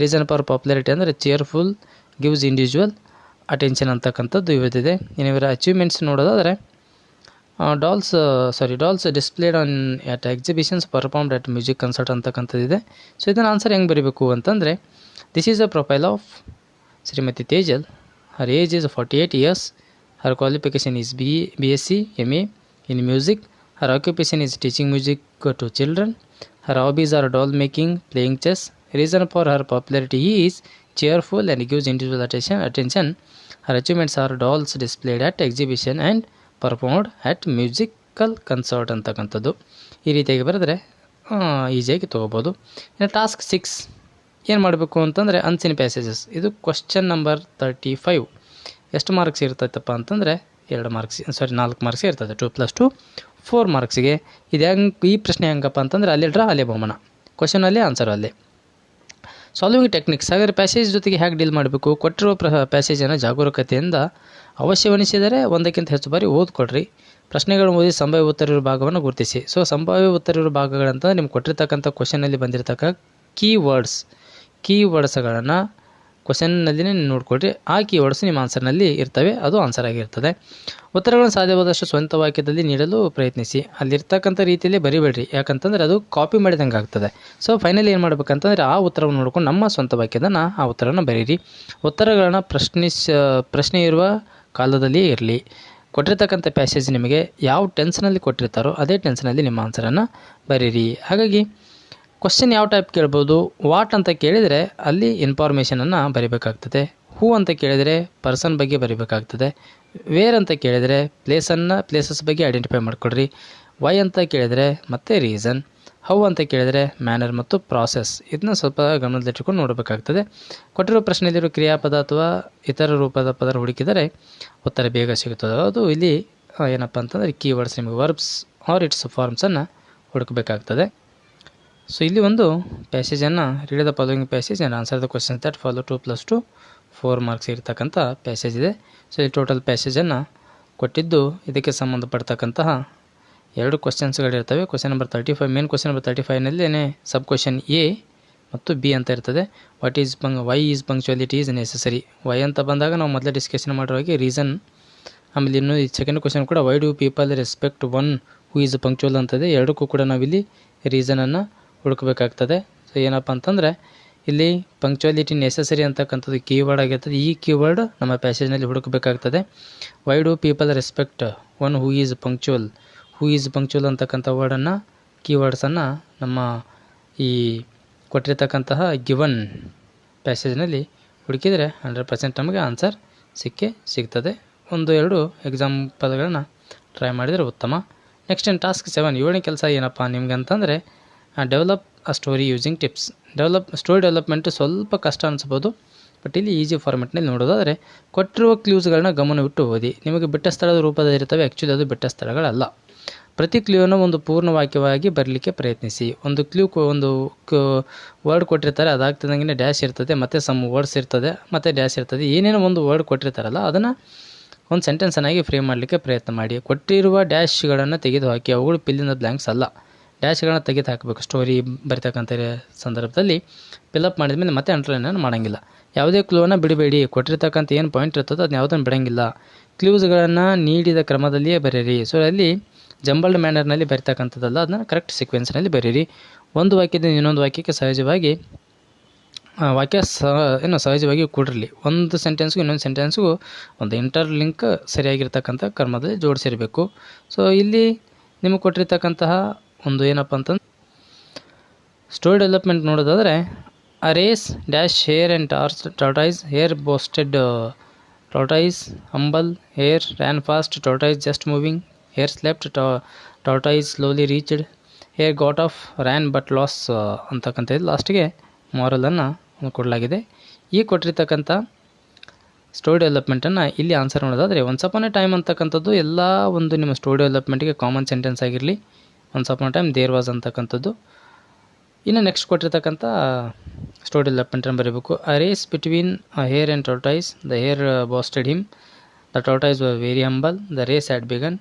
reason for popularity ಅಂದರೆ cheerful gives individual attention ಅಂತಕ್ಕಂಥದ್ದು ಇವತ್ತಿದೆ. ಇನ್ನು achievements ನೋಡೋದಾದರೆ dolls sorry dolls displayed on at exhibitions performed at music concert ಅಂತಕ್ಕಂಥದ್ದಿದೆ so ಇದನ್ನು answer ಹೆಂಗೆ ಬರೀಬೇಕು ಅಂತಂದರೆ this is a profile of Shrimati Tejal. Her age is forty eight years her qualification is B B S C M A in music her occupation is teaching music to children her hobbies are doll making playing chess reason for her popularity is cheerful and gives individual attention attention. Her achievements are dolls displayed at exhibition and performed at musical concert ಅಂತಕ್ಕಂಥದ್ದು. ಈ ರೀತಿಯಾಗಿ ಬರೆದ್ರೆ ಈಸಿಯಾಗಿ ತೊಗೋಬೋದು. ಇನ್ನು task six ಏನು ಮಾಡಬೇಕು ಅಂತಂದರೆ ಅನ್ಸಿನ್ ಪ್ಯಾಸೇಜಸ್ ಇದು ಕ್ವಶನ್ ನಂಬರ್ ತರ್ಟಿ ಫೈವ್ ಎಷ್ಟು ಮಾರ್ಕ್ಸ್ ಇರ್ತೈತಪ್ಪ ಅಂತಂದರೆ, ಎರಡು ಮಾರ್ಕ್ಸ್ ಸಾರಿ ನಾಲ್ಕು ಮಾರ್ಕ್ಸ್ ಇರ್ತದೆ. ಟು ಪ್ಲಸ್ ಟು ಫೋರ್ ಮಾರ್ಕ್ಸಿಗೆ ಇದು ಹೆಂಗೆ, ಈ ಪ್ರಶ್ನೆ ಹೆಂಗಪ್ಪ ಅಂತಂದರೆ, ಅಲ್ಲಿ ಡ್ರಾ ಅಲ್ಲೇ ಬಹುಮಾನ. ಕ್ವಶನ್ ಅಲ್ಲೇ ಆನ್ಸರ್ ಅಲ್ಲೇ. ಸಾಲ್ವಿಂಗ್ ಟೆಕ್ನಿಕ್ಸ್ ಹಾಗಾದರೆ ಪ್ಯಾಸೇಜ್ ಜೊತೆಗೆ ಹೇಗೆ ಡೀಲ್ ಮಾಡಬೇಕು? ಕೊಟ್ಟಿರುವ ಪ್ರ ಪ್ಯಾಸೇಜನ್ನು ಜಾಗರೂಕತೆಯಿಂದ ಅವಶ್ಯವೆನಿಸಿದರೆ ಒಂದಕ್ಕಿಂತ ಹೆಚ್ಚು ಬಾರಿ ಓದ್ಕೊಡ್ರಿ ಪ್ರಶ್ನೆಗಳನ್ನು ಓದಿ ಸಂಭಾವ್ಯ ಉತ್ತರ ಇರುವ ಭಾಗವನ್ನು ಗುರುತಿಸಿ. ಸೊ ಸಂಭಾವ್ಯ ಉತ್ತರ ಇರುವ ಭಾಗಗಳಂತ ನಿಮ್ಗೆ ಕೊಟ್ಟಿರ್ತಕ್ಕಂಥ ಕ್ವಶನಲ್ಲಿ ಬಂದಿರತಕ್ಕ ಕೀ ವರ್ಡ್ಸ್ ಕೀ ವರ್ಡ್ಸ್ಗಳನ್ನು ಕ್ವಶನ್ನಲ್ಲಿನೇ ನೋಡ್ಕೊಡ್ರಿ ಆ ಕೀ ವರ್ಡ್ಸ್ ನಿಮ್ಮ ಆನ್ಸರ್ನಲ್ಲಿ ಇರ್ತವೆ. ಅದು ಆನ್ಸರ್ ಆಗಿರ್ತದೆ. ಉತ್ತರಗಳನ್ನು ಸಾಧ್ಯವಾದಷ್ಟು ಸ್ವಂತ ವಾಕ್ಯದಲ್ಲಿ ನೀಡಲು ಪ್ರಯತ್ನಿಸಿ. ಅಲ್ಲಿರ್ತಕ್ಕಂಥ ರೀತಿಯಲ್ಲಿ ಬರಿಬೇಡ್ರಿ. ಯಾಕಂತಂದ್ರೆ ಅದು ಕಾಪಿ ಮಾಡಿದಂಗೆ ಆಗ್ತದೆ. ಸೊ ಫೈನಲಿ ಏನು ಮಾಡ್ಬೇಕಂತಂದ್ರೆ ಆ ಉತ್ತರವನ್ನು ನೋಡ್ಕೊಂಡು ನಮ್ಮ ಸ್ವಂತ ವಾಕ್ಯದನ್ನು ಆ ಉತ್ತರನ ಬರೀರಿ. ಉತ್ತರಗಳನ್ನು ಪ್ರಶ್ನಿಸ, ಪ್ರಶ್ನೆ ಇರುವ ಕಾಲದಲ್ಲಿಯೇ ಇರಲಿ. ಕೊಟ್ಟಿರ್ತಕ್ಕಂಥ ಪ್ಯಾಸೇಜ್ ನಿಮಗೆ ಯಾವ ಟೆನ್ಸ್ನಲ್ಲಿ ಕೊಟ್ಟಿರ್ತಾರೋ ಅದೇ ಟೆನ್ಸ್ನಲ್ಲಿ ನಿಮ್ಮ ಆನ್ಸರನ್ನು ಬರೀರಿ. ಹಾಗಾಗಿ ಕ್ವಶನ್ ಯಾವ ಟೈಪ್ ಕೇಳ್ಬೋದು ವಾಟ್ ಅಂತ ಕೇಳಿದರೆ ಅಲ್ಲಿ ಇನ್ಫಾರ್ಮೇಷನನ್ನು ಬರಿಬೇಕಾಗ್ತದೆ. ಹೂ ಅಂತ ಕೇಳಿದರೆ ಪರ್ಸನ್ ಬಗ್ಗೆ ಬರಿಬೇಕಾಗ್ತದೆ. ವೇರ್ ಅಂತ ಕೇಳಿದರೆ ಪ್ಲೇಸನ್ನು ಪ್ಲೇಸಸ್ ಬಗ್ಗೆ ಐಡೆಂಟಿಫೈ ಮಾಡಿಕೊಡ್ರಿ. ವೈ ಅಂತ ಕೇಳಿದರೆ ಮತ್ತೆ ರೀಸನ್ ಹೌ ಅಂತ ಕೇಳಿದರೆ ಮ್ಯಾನರ್ ಮತ್ತು ಪ್ರಾಸೆಸ್ ಇದನ್ನ ಸ್ವಲ್ಪ ಗಮನದಲ್ಲಿಟ್ಟುಕೊಂಡು ನೋಡಬೇಕಾಗ್ತದೆ. ಕೊಟ್ಟಿರೋ ಪ್ರಶ್ನೆಯಲ್ಲಿರೋ ಕ್ರಿಯಾಪದ ಅಥವಾ ಇತರ ರೂಪದ ಪದ ಹುಡುಕಿದರೆ ಉತ್ತರ ಬೇಗ ಸಿಗುತ್ತದೆ. ಅದು ಇಲ್ಲಿ ಏನಪ್ಪ ಅಂತಂದರೆ ಕೀವರ್ಡ್ಸ್ ನಿಮಗೆ ವರ್ಬ್ಸ್ ಆರ್ ಇಟ್ಸ್ ಫಾರ್ಮ್ಸನ್ನು ಹುಡುಕಬೇಕಾಗ್ತದೆ. ಸೊ ಇಲ್ಲಿ ಒಂದು ಪ್ಯಾಸೇಜನ್ನು read the following passage and answer the question that follow two plus two four marks ಇರ್ತಕ್ಕಂಥ ಪ್ಯಾಸೇಜ್ ಇದೆ. ಸೊ ಈ ಟೋಟಲ್ ಪ್ಯಾಸೇಜನ್ನು ಕೊಟ್ಟಿದ್ದು ಇದಕ್ಕೆ ಸಂಬಂಧಪಡ್ತಕ್ಕಂತಹ ಎರಡು ಕ್ವಶನ್ಸ್ಗಳಿರ್ತವೆ question number thirty five main question number thirty ಫೈವ್ನಲ್ಲೇ sub question A ಮತ್ತು ಬಿ ಅಂತ ಇರ್ತದೆ. What is ಪಂಗ್ why is punctuality is necessary why ಅಂತ ಬಂದಾಗ ನಾವು ಮೊದಲೇ ಡಿಸ್ಕಷನ್ ಹಾಗೆ ರೀಸನ್ ಆಮೇಲೆ ಇನ್ನು ಈ ಸೆಕೆಂಡ್ ಕ್ವಶನ್ ಕೂಡ why do people respect one who is punctual ಅಂತದೆ. ಎರಡಕ್ಕೂ ಕೂಡ ನಾವಿಲ್ಲಿ ರೀಸನನ್ನು ಹುಡುಕಬೇಕಾಗ್ತದೆ. ಸೊ ಏನಪ್ಪ ಅಂತಂದರೆ, ಇಲ್ಲಿ ಪಂಕ್ಚುಯಾಲಿಟಿ ನೆಸಸರಿ ಅಂತಕ್ಕಂಥದ್ದು ಕೀವರ್ಡ್ ಆಗಿರ್ತದೆ. ಈ ಕೀವರ್ಡ್ ನಮ್ಮ ಪ್ಯಾಸೇಜ್ನಲ್ಲಿ ಹುಡುಕಬೇಕಾಗ್ತದೆ. Why do people respect one who is punctual who is punctual ಅಂತಕ್ಕಂಥ ವರ್ಡನ್ನು ಕೀವರ್ಡ್ಸನ್ನು ನಮ್ಮ ಈ ಕೊಟ್ಟಿರ್ತಕ್ಕಂತಹ ಗಿವನ್ ಪ್ಯಾಸೇಜ್ನಲ್ಲಿ ಹುಡುಕಿದರೆ ಹಂಡ್ರೆಡ್ ಪರ್ಸೆಂಟ್ ನಮಗೆ ಆನ್ಸರ್ ಸಿಕ್ಕೇ ಸಿಗ್ತದೆ. ಒಂದು, ಎರಡು ಎಕ್ಸಾಮ್ ಪದಗಳನ್ನ ಟ್ರೈ ಮಾಡಿದರೆ ಉತ್ತಮ. ನೆಕ್ಸ್ಟ್ ಏನು ಟಾಸ್ಕ್ ಸೆವೆನ್ ಏಳನೇ ಕೆಲಸ ಏನಪ್ಪ ನಿಮ್ಗೆ ಅಂತಂದರೆ develop a story using tips develop story development ಸ್ವಲ್ಪ ಕಷ್ಟ ಅನಿಸ್ಬೋದು ಬಟ್ ಇಲ್ಲಿ ಈಸಿ ಫಾರ್ಮೆಟ್ನಲ್ಲಿ ನೋಡೋದಾದರೆ, ಕೊಟ್ಟಿರುವ ಕ್ಲೂಸ್ಗಳನ್ನ ಗಮನವಿಟ್ಟು ಓದಿ. ನಿಮಗೆ ಬಿಟ್ಟ ಸ್ಥಳದ ರೂಪದಲ್ಲಿರ್ತವೆ ಆ್ಯಕ್ಚುಲಿ ಅದು ಬಿಟ್ಟ ಸ್ಥಳಗಳಲ್ಲ. ಪ್ರತಿ ಕ್ಲೂನ ಒಂದು ಪೂರ್ಣ ವಾಕ್ಯವಾಗಿ ಬರಲಿಕ್ಕೆ ಪ್ರಯತ್ನಿಸಿ. ಒಂದು ಕ್ಲೂ ಒಂದು ವರ್ಡ್ ಕೊಟ್ಟಿರ್ತಾರೆ ಅದಾಗ್ತಿದ್ದಂಗೆ ಡ್ಯಾಶ್ ಇರ್ತದೆ, ಮತ್ತು ಸಮ್ ವರ್ಡ್ಸ್ ಇರ್ತದೆ, ಮತ್ತು ಡ್ಯಾಶ್ ಇರ್ತದೆ. ಏನೇನೋ ಒಂದು ವರ್ಡ್ ಕೊಟ್ಟಿರ್ತಾರಲ್ಲ, ಅದನ್ನು ಒಂದು ಸೆಂಟೆನ್ಸನ್ನಾಗಿ ಫ್ರೇಮ್ ಮಾಡಲಿಕ್ಕೆ ಪ್ರಯತ್ನ ಮಾಡಿ. ಕೊಟ್ಟಿರುವ ಡ್ಯಾಶ್ಗಳನ್ನು ತೆಗೆದುಹಾಕಿ, ಅವುಗಳು ಪಿಲ್ಲಿನ ಬ್ಲ್ಯಾಂಕ್ಸ್ ಅಲ್ಲ. ಡ್ಯಾಶ್ಗಳನ್ನ ತೆಗೆದು ಹಾಕಬೇಕು ಸ್ಟೋರಿ ಬರಿತಕ್ಕಂಥ ಸಂದರ್ಭದಲ್ಲಿ ಪಿಲಪ್ ಮಾಡಿದ ಮೇಲೆ ಮತ್ತೆ ಅಂಡರ್ಲೈನನ್ನು ಮಾಡೋಂಗಿಲ್ಲ. ಯಾವುದೇ ಕ್ಲೂವನ್ನು ಬಿಡಬೇಡಿ. ಕೊಟ್ಟಿರ್ತಕ್ಕಂಥ ಏನು ಪಾಯಿಂಟ್ ಇರ್ತದೋ ಅದನ್ನ ಯಾವುದನ್ನು ಬಿಡೋಂಗಿಲ್ಲ. ಕ್ಲೂಸ್ಗಳನ್ನು ನೀಡಿದ ಕ್ರಮದಲ್ಲಿಯೇ ಬರೀರಿ ಸೊ ಅಲ್ಲಿ ಜಂಬಲ್ಡ್ ಮ್ಯಾನರ್ನಲ್ಲಿ ಬರೀತಕ್ಕಂಥದ್ದಲ್ಲ, ಅದನ್ನ ಕರೆಕ್ಟ್ ಸಿಕ್ವೆನ್ಸ್ನಲ್ಲಿ ಬರೀರಿ. ಒಂದು ವಾಕ್ಯದಿಂದ ಇನ್ನೊಂದು ವಾಕ್ಯಕ್ಕೆ ಸಹಜವಾಗಿ ವಾಕ್ಯ ಸಹ ಏನು, ಸಹಜವಾಗಿ ಕೂಡಿರಲಿ. ಒಂದು ಸೆಂಟೆನ್ಸ್ಗೂ ಇನ್ನೊಂದು ಸೆಂಟೆನ್ಸ್ಗೂ ಒಂದು ಇಂಟರ್ ಲಿಂಕ್ ಸರಿಯಾಗಿರ್ತಕ್ಕಂಥ ಕ್ರಮದಲ್ಲಿ ಜೋಡಿಸಿರಬೇಕು. ಸೊ ಇಲ್ಲಿ ನಿಮಗೆ ಕೊಟ್ಟಿರ್ತಕ್ಕಂತಹ ಒಂದು ಏನಪ್ಪ ಅಂತಂದು ಸ್ಟೋರಿ ಡೆವಲಪ್ಮೆಂಟ್ ನೋಡೋದಾದರೆ a race dash hare and ಟಾರ್ಸ್ tortoise hare boasted tortoise humble hare ran fast tortoise just moving hare slept tortoise slowly reached hare got off ran but lost ಅಂತಕ್ಕಂಥದ್ದು ಲಾಸ್ಟಿಗೆ ಮಾರಲನ್ನು ಕೊಡಲಾಗಿದೆ. ಈ ಕೊಟ್ಟಿರ್ತಕ್ಕಂಥ ಸ್ಟೋರಿ ಡೆವಲಪ್ಮೆಂಟನ್ನು ಇಲ್ಲಿ ಆನ್ಸರ್ ಮಾಡೋದಾದರೆ once upon time ಅಂತಕ್ಕಂಥದ್ದು ಎಲ್ಲ ಒಂದು ನಿಮ್ಮ ಸ್ಟೋರಿ ಡೆವಲಪ್ಮೆಂಟ್ಗೆ ಕಾಮನ್ ಸೆಂಟೆನ್ಸ್ ಆಗಿರಲಿ. Once upon a time there was ಅಂತಕ್ಕಂಥದ್ದು. ಇನ್ನು ನೆಕ್ಸ್ಟ್ ಕೊಟ್ಟಿರ್ತಕ್ಕಂಥ ಸ್ಟೋರಿ ಡೆವಲಪ್ಮೆಂಟನ್ನು ಬರೀಬೇಕು. A race between a hare and tortoise the hare boasted him the tortoise var very humble the race had begun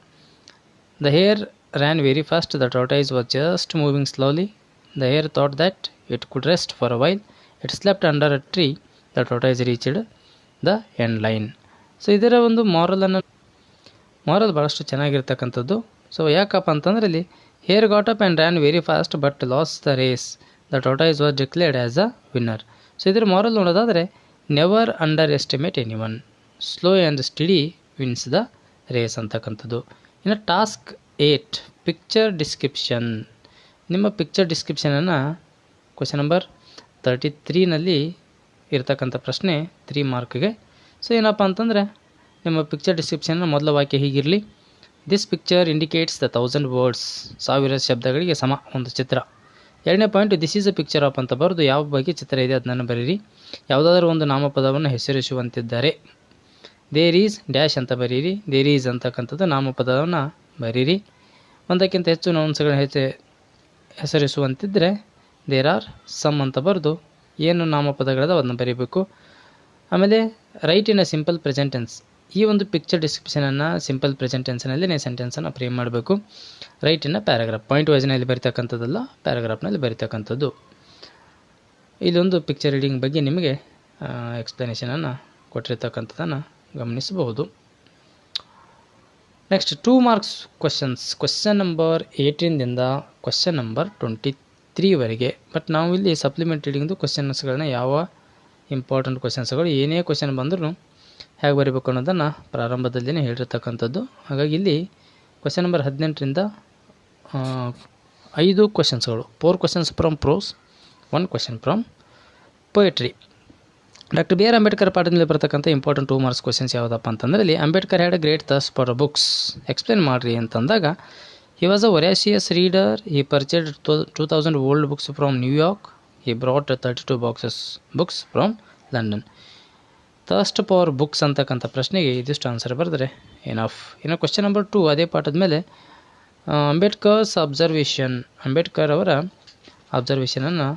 The hare ran very fast. The tortoise was just moving slowly. The hare thought that it could rest for a while. It slept under a tree. The tortoise reached the end line. So ಇದರ ಒಂದು ಮಾರಲನ್ನು moral ಭಾಳಷ್ಟು ಚೆನ್ನಾಗಿರ್ತಕ್ಕಂಥದ್ದು so ಯಾಕಪ್ಪ ಅಂತಂದ್ರೆ ಇಲ್ಲಿ hare got up and ran very fast but lost the race the tortoise was declared as a winner so ಇದರ moral ನೋಡೋದಾದರೆ never underestimate anyone slow and steady wins the race ಅಂತಕ್ಕಂಥದ್ದು ಇನ್ನು task eight picture description ನಿಮ್ಮ picture ಡಿಸ್ಕ್ರಿಪ್ಷನನ್ನು question number thirty ತ್ರೀನಲ್ಲಿ ಇರತಕ್ಕಂಥ ಪ್ರಶ್ನೆ three ಮಾರ್ಕ್ಗೆ so ಏನಪ್ಪ ಅಂತಂದರೆ, ನಿಮ್ಮ ಪಿಕ್ಚರ್ ಡಿಸ್ಕ್ರಿಪ್ಷನ್ನ ಮೊದಲ ವಾಕ್ಯ ಹೀಗಿರಲಿ. This picture indicates the thousand words ಸಾವಿರ ಶಬ್ದಗಳಿಗೆ ಸಮ ಒಂದು ಚಿತ್ರ. ಎರಡನೇ point this is a picture of ಅಂತ ಬರೆದು ಯಾವ ಬಗ್ಗೆ ಚಿತ್ರ ಇದೆ ಅದನ್ನು ಬರೀರಿ. ಯಾವುದಾದ್ರೂ ಒಂದು ನಾಮಪದವನ್ನು ಹೆಸರಿಸುವಂತಿದ್ದಾರೆ. ದೇರ್ ಈಸ್ ಡ್ಯಾಶ್ ಅಂತ ಬರೀರಿ. ದೇರ್ ಈಸ್ ಅಂತಕ್ಕಂಥದ್ದು ನಾಮಪದವನ್ನು ಬರೀರಿ. ಒಂದಕ್ಕಿಂತ ಹೆಚ್ಚು ನೌನ್ಸ್ಗಳನ್ನ ಹೆಚ್ಚು ಹೆಸರಿಸುವಂತಿದ್ದರೆ ದೇರ್ ಆರ್ ಸಮ್ ಅಂತ ಬರೆದು ಏನು ನಾಮಪದಗಳದ ಅದನ್ನು ಬರೀಬೇಕು. ಆಮೇಲೆ write in a simple present tense ಈ ಒಂದು ಪಿಕ್ಚರ್ ಡಿಸ್ಕ್ರಿಪ್ಷನನ್ನು ಸಿಂಪಲ್ ಪ್ರೆಸೆಂಟೆನ್ಸ್ನಲ್ಲಿ ಸೆಂಟೆನ್ಸನ್ನು ಫ್ರೇಮ್ ಮಾಡಬೇಕು. ರೈಟ್ ಇನ್ ಪ್ಯಾರಾಗ್ರಾಫ್ ಪಾಯಿಂಟ್ ವೈಸ್ನಲ್ಲಿ ಬರಿತಕ್ಕಂಥದ್ದಲ್ಲ ಪ್ಯಾರಾಗ್ರಾಫ್ನಲ್ಲಿ ಬರಿತಕ್ಕಂಥದ್ದು. ಇಲ್ಲೊಂದು ಪಿಕ್ಚರ್ ರೀಡಿಂಗ್ ಬಗ್ಗೆ ನಿಮಗೆ ಎಕ್ಸ್ಪ್ಲನೇಷನನ್ನು ಕೊಟ್ಟಿರ್ತಕ್ಕಂಥದ್ದನ್ನು ಗಮನಿಸಬಹುದು. Next two marks questions question number ಏಯ್ಟೀನ್ದಿಂದ question number twenty ತ್ರೀವರೆಗೆ ಬಟ್ ನಾವು ಇಲ್ಲಿ ಸಪ್ಲಿಮೆಂಟ್ ರೀಡಿಂಗ್ದು ಕ್ವಶನ್ಸ್ಗಳನ್ನ ಯಾವ ಇಂಪಾರ್ಟೆಂಟ್ ಕ್ವಶನ್ಸ್ಗಳು ಏನೇ ಕ್ವಶನ್ ಬಂದರೂ ಹೇಗೆ ಬರೀಬೇಕು ಅನ್ನೋದನ್ನು ಪ್ರಾರಂಭದಲ್ಲೇ ಹೇಳಿರ್ತಕ್ಕಂಥದ್ದು. ಹಾಗಾಗಿ ಇಲ್ಲಿ ಕ್ವಶನ್ ನಂಬರ್ ಹದಿನೆಂಟರಿಂದ ಐದು ಕ್ವಶನ್ಸ್ಗಳು four questions from prose one question from poetry doctor B R Ambedkar ಪಾಠದಲ್ಲಿ ಬರ್ತಕ್ಕಂಥ ಇಂಪಾರ್ಟೆಂಟ್ ಟೂ ಮಾರ್ಕ್ಸ್ ಕ್ವಶನ್ಸ್ ಯಾವುದಪ್ಪ ಅಂತಂದ್ರೆ ಇಲ್ಲಿ Ambedkar had a great thirst for books explain ಮಾಡಿರಿ ಅಂತಂದಾಗ, He was a voracious reader. He purchased to- 2000 old books from New York. He brought 32 boxes, books from London thirst for books ಅಂತಕ್ಕಂಥ ಪ್ರಶ್ನೆಗೆ ಇದಿಷ್ಟು answer ಬರೆದ್ರೆ ಏನಫ್ ಇನ್ನು question number two ಅದೇ ಪಾಠದ ಮೇಲೆ ಅಂಬೇಡ್ಕರ್ಸ್ ಅಬ್ಸರ್ವೇಷನ್ ಅಂಬೇಡ್ಕರ್ ಅವರ ಅಬ್ಸರ್ವೇಷನನ್ನು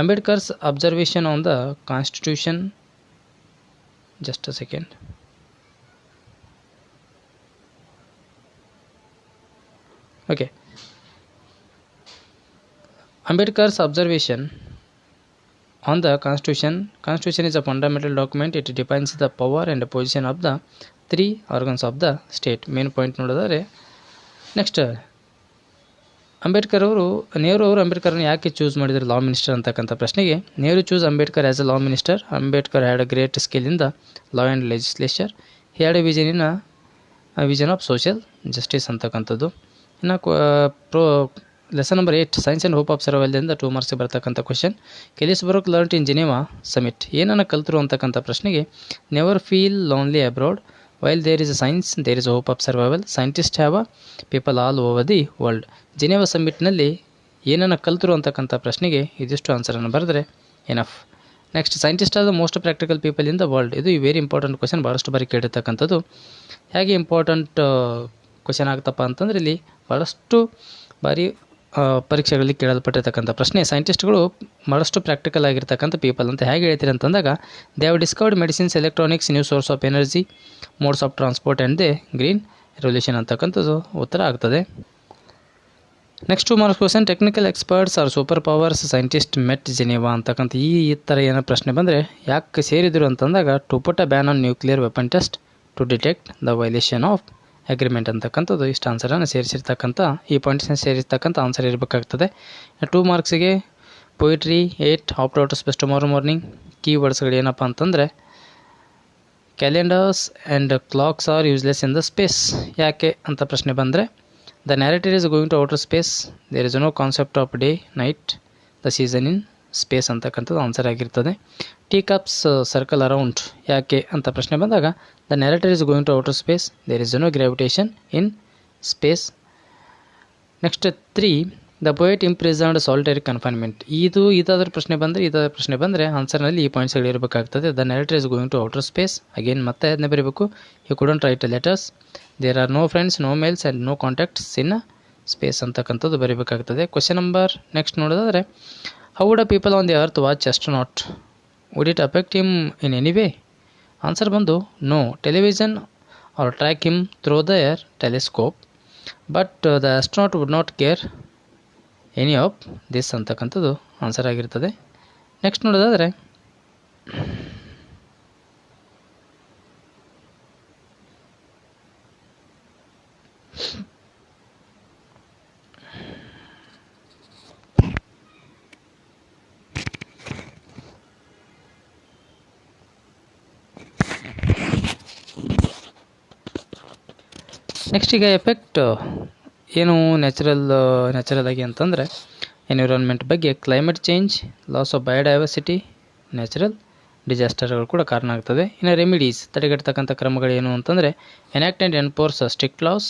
Ambedkar's observation on the constitution just a second okay ambedkar's observation on the constitution constitution is a fundamental document it defines the power and position of the three organs of the state main point ನೋಡಿದರೆ next Ambedkar ಅವರು, ನೆಹರು ಅವರು ಅಂಬೇಡ್ಕರ್ನ ಯಾಕೆ choose ಮಾಡಿದ್ರು ಲಾ minister ಅಂತಕ್ಕಂಥ ಪ್ರಶ್ನೆಗೆ, Nehru choose Ambedkar as a law minister Ambedkar had a great skill in the law and legislature had a vision in vision of social justice ಅಂತಕ್ಕಂಥದ್ದು. ಇನ್ನು pro lesson number eight science and hope of ಸರ್ವೈಲ್ದಿಂದ two ಮಾರ್ಕ್ಸ್ಗೆ ಬರ್ತಕ್ಕಂಥ question ಕೆಲಿಸ್ ಬರೋಕ್ learn in Geneva summit ಏನನ್ನು ಕಲ್ತರು ಅಂತಕ್ಕಂಥ ಪ್ರಶ್ನೆಗೆ never feel lonely abroad while there is a science there is a hope of survival scientist have a people all over the world Geneva ಸಮ್ಮಿಟ್ನಲ್ಲಿ ಏನನ್ನು ಕಲಿತರು ಅಂತಕ್ಕಂಥ ಪ್ರಶ್ನೆಗೆ ಇದಿಷ್ಟು ಆನ್ಸರನ್ನು ಬರೆದ್ರೆ ಎನಫ್ ನೆಕ್ಸ್ಟ್ ಸೈಂಟಿಸ್ಟ್ ಆದ most practical people in the world ಇದು very important question ಭಾಳಷ್ಟು ಬಾರಿ ಕೇಳಿರ್ತಕ್ಕಂಥದ್ದು. ಹೇಗೆ ಇಂಪಾರ್ಟೆಂಟ್ ಕ್ವಶನ್ ಆಗ್ತಪ್ಪ ಅಂತಂದ್ರೆ ಇಲ್ಲಿ ಭಾಳಷ್ಟು ಬಾರಿ ಪರೀಕ್ಷೆಗಳಲ್ಲಿ ಕೇಳಲ್ಪಟ್ಟಿರ್ತಕ್ಕಂಥ ಪ್ರಶ್ನೆ. ಸೈಂಟಿಸ್ಟ್ಗಳು ಭಾಳಷ್ಟು ಪ್ರಾಕ್ಟಿಕಲ್ ಆಗಿರ್ತಕ್ಕಂಥ ಪೀಪಲ್ ಅಂತ ಹೇಗೆ ಹೇಳ್ತೀರಿ ಅಂತಂದಾಗ they have discovered medicines electronics new source of energy modes of transport and the green revolution ಅಂತಕ್ಕಂಥದ್ದು ಉತ್ತರ ಆಗ್ತದೆ. Next two marks question technical experts are super powers scientist met Geneva ಅಂತಕ್ಕಂಥ ಈ ಥರ ಏನೋ ಪ್ರಶ್ನೆ ಬಂದರೆ, ಯಾಕೆ ಸೇರಿದರು ಅಂತಂದಾಗ to put a ban on nuclear weapon test to detect the violation of agreement ಅಂತಕ್ಕಂಥದ್ದು, ಇಷ್ಟು ಆನ್ಸರನ್ನು ಸೇರಿಸಿರ್ತಕ್ಕಂಥ, ಈ ಪಾಯಿಂಟ್ಸ್ನ ಸೇರಿರ್ತಕ್ಕಂಥ ಆನ್ಸರ್ ಇರಬೇಕಾಗ್ತದೆ. Two ಮಾರ್ಕ್ಸಿಗೆ poetry eight off to out space tomorrow morning key ವರ್ಡ್ಸ್ಗಳು ಏನಪ್ಪ ಅಂತಂದರೆ calendars and clocks are useless in the space ಯಾಕೆ ಅಂತ ಪ್ರಶ್ನೆ ಬಂದರೆ the narrator is going to outer space there is no concept of day night the season in space ಅಂತಕ್ಕಂಥದ್ದು answer ಆಗಿರ್ತದೆ. Tea cups circle around ಯಾಕೆ ಅಂತ ಪ್ರಶ್ನೆ ಬಂದಾಗ the narrator is going to outer space there is no gravitation in space next three the poet imprisoned solitary confinement ಇದು ಇದಾದ್ರ ಪ್ರಶ್ನೆ ಬಂದರೆ ಇದಾದ ಪ್ರಶ್ನೆ ಬಂದರೆ ಆನ್ಸರ್ನಲ್ಲಿ ಈ ಪಾಯಿಂಟ್ಸ್ಗಳು ಇರಬೇಕಾಗ್ತದೆ. The narrator is going to outer space again ಮತ್ತೆ ಅದನ್ನೇ ಬರೀಬೇಕು. You couldn't write letters there are no friends no mails and no contacts in space ಅಂತಕ್ಕಂಥದ್ದು ಬರೀಬೇಕಾಗ್ತದೆ. ಕ್ವಶನ್ ನಂಬರ್ ನೆಕ್ಸ್ಟ್ ನೋಡೋದಾದರೆ how would a people on the earth watch astronaut would it affect him in any way answer ಬಂದು no television or track him through the air telescope but the astronaut would not care any of this ಅಂತಕ್ಕಂಥದ್ದು answer ಆಗಿರ್ತದೆ. Next ನೋಡೋದಾದರೆ next ಈಗ effect ಏನು natural natural ಆಗಿ ಅಂತಂದರೆ environment ಬಗ್ಗೆ climate change loss of biodiversity natural ಡಿಸಾಸ್ಟರ್ಗಳು ಕೂಡ ಕಾರಣ ಆಗ್ತದೆ. ಇನ್ನು ರೆಮಿಡೀಸ್ ತಡೆಗಟ್ಟತಕ್ಕಂಥ ಕ್ರಮಗಳೇನು ಅಂತಂದರೆ enact and enforce strict laws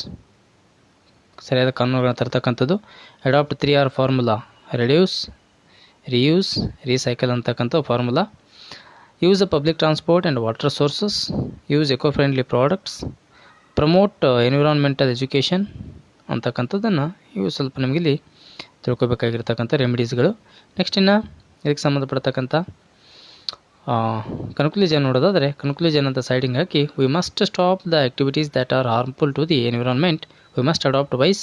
ಸರಿಯಾದ ಕಾನೂನುಗಳನ್ನ ತರ್ತಕ್ಕಂಥದ್ದು adopt three R formula reduce reuse recycle ಅಂತಕ್ಕಂಥ formula use a public transport and water sources use eco friendly products promote environmental education ಅಂತಕ್ಕಂಥದ್ದನ್ನು ಇವು ಸ್ವಲ್ಪ ನಿಮಗಿಲ್ಲಿ ತಿಳ್ಕೊಬೇಕಾಗಿರ್ತಕ್ಕಂಥ ರೆಮಿಡೀಸ್ಗಳು ನೆಕ್ಸ್ಟ್ ಇನ್ನು ಇದಕ್ಕೆ ಸಂಬಂಧಪಡ್ತಕ್ಕಂಥ ಕನ್ಕ್ಲೂಷನ್ ನೋಡೋದಾದರೆ ಕನ್ಕ್ಲೂಷನ್ ಅಂತ siding hockey we must stop the activities that are harmful to the environment we must adopt wise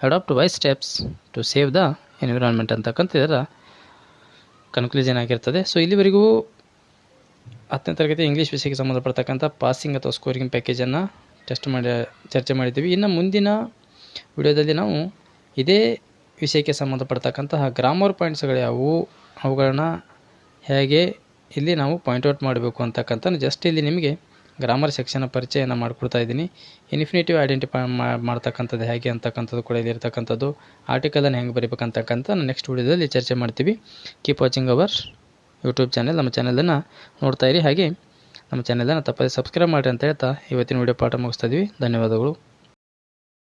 adopt wise steps to save the environment ಅಂತಕ್ಕಂಥ ಇದರ ಕನ್ಕ್ಲೂಷನ್ ಆಗಿರ್ತದೆ. ಸೊ ಇಲ್ಲಿವರೆಗೂ ಹತ್ತನೇ ತರಗತಿ ಇಂಗ್ಲೀಷ್ ವಿಷಯಕ್ಕೆ ಸಂಬಂಧಪಡ್ತಕ್ಕಂಥ ಪಾಸಿಂಗ್ ಅಥವಾ ಸ್ಕೋರಿಂಗ್ ಪ್ಯಾಕೇಜನ್ನು ಟೆಸ್ಟ್ ಮಾಡಿ, ಚರ್ಚೆ ಮಾಡಿದ್ದೀವಿ. ಇನ್ನು ಮುಂದಿನ ವಿಡಿಯೋದಲ್ಲಿ ನಾವು ಇದೇ ವಿಷಯಕ್ಕೆ ಸಂಬಂಧಪಡ್ತಕ್ಕಂತಹ ಗ್ರಾಮರ್ ಪಾಯಿಂಟ್ಸ್ಗಳು ಯಾವುವು, ಅವುಗಳನ್ನ ಹೇಗೆ ಇಲ್ಲಿ ನಾವು ಪಾಯಿಂಟ್ ಔಟ್ ಮಾಡಬೇಕು ಅಂತಕ್ಕಂಥ ಜಸ್ಟ್ ಇಲ್ಲಿ ನಿಮಗೆ ಗ್ರಾಮರ್ ಸೆಕ್ಷನ್ ಪರಿಚಯನ ಮಾಡಿಕೊಡ್ತಾ ಇದ್ದೀನಿ. ಇನ್ಫಿನಿಟಿವ್ ಐಡೆಂಟಿಫೈ ಮಾಡ್ತಕ್ಕಂಥದ್ದು ಹೇಗೆ ಅಂತಕ್ಕಂಥದ್ದು ಕೂಡ ಇಲ್ಲಿ ಇರ್ತಕ್ಕಂಥದ್ದು. ಆರ್ಟಿಕಲನ್ನು ಹೆಂಗೆ ಬರೀಬೇಕಂತಕ್ಕಂಥ ನೆಕ್ಸ್ಟ್ ವಿಡಿಯೋದಲ್ಲಿ ಚರ್ಚೆ ಮಾಡ್ತೀವಿ. Keep watching our YouTube channel ನಮ್ಮ ಚಾನಲನ್ನು ನೋಡ್ತಾ ಹಾಗೆ ನಮ್ಮ ಚಾನೆಲನ್ನು ತಪ್ಪದೆ ಸಬ್ಸ್ಕ್ರೈಬ್ ಮಾಡಿರಿ ಅಂತ ಹೇಳ್ತಾ ಇವತ್ತಿನ ವಿಡಿಯೋ ಪಾಠ ಮುಗಿಸ್ತಾ ಇದ್ದೀವಿ ಧನ್ಯವಾದಗಳು.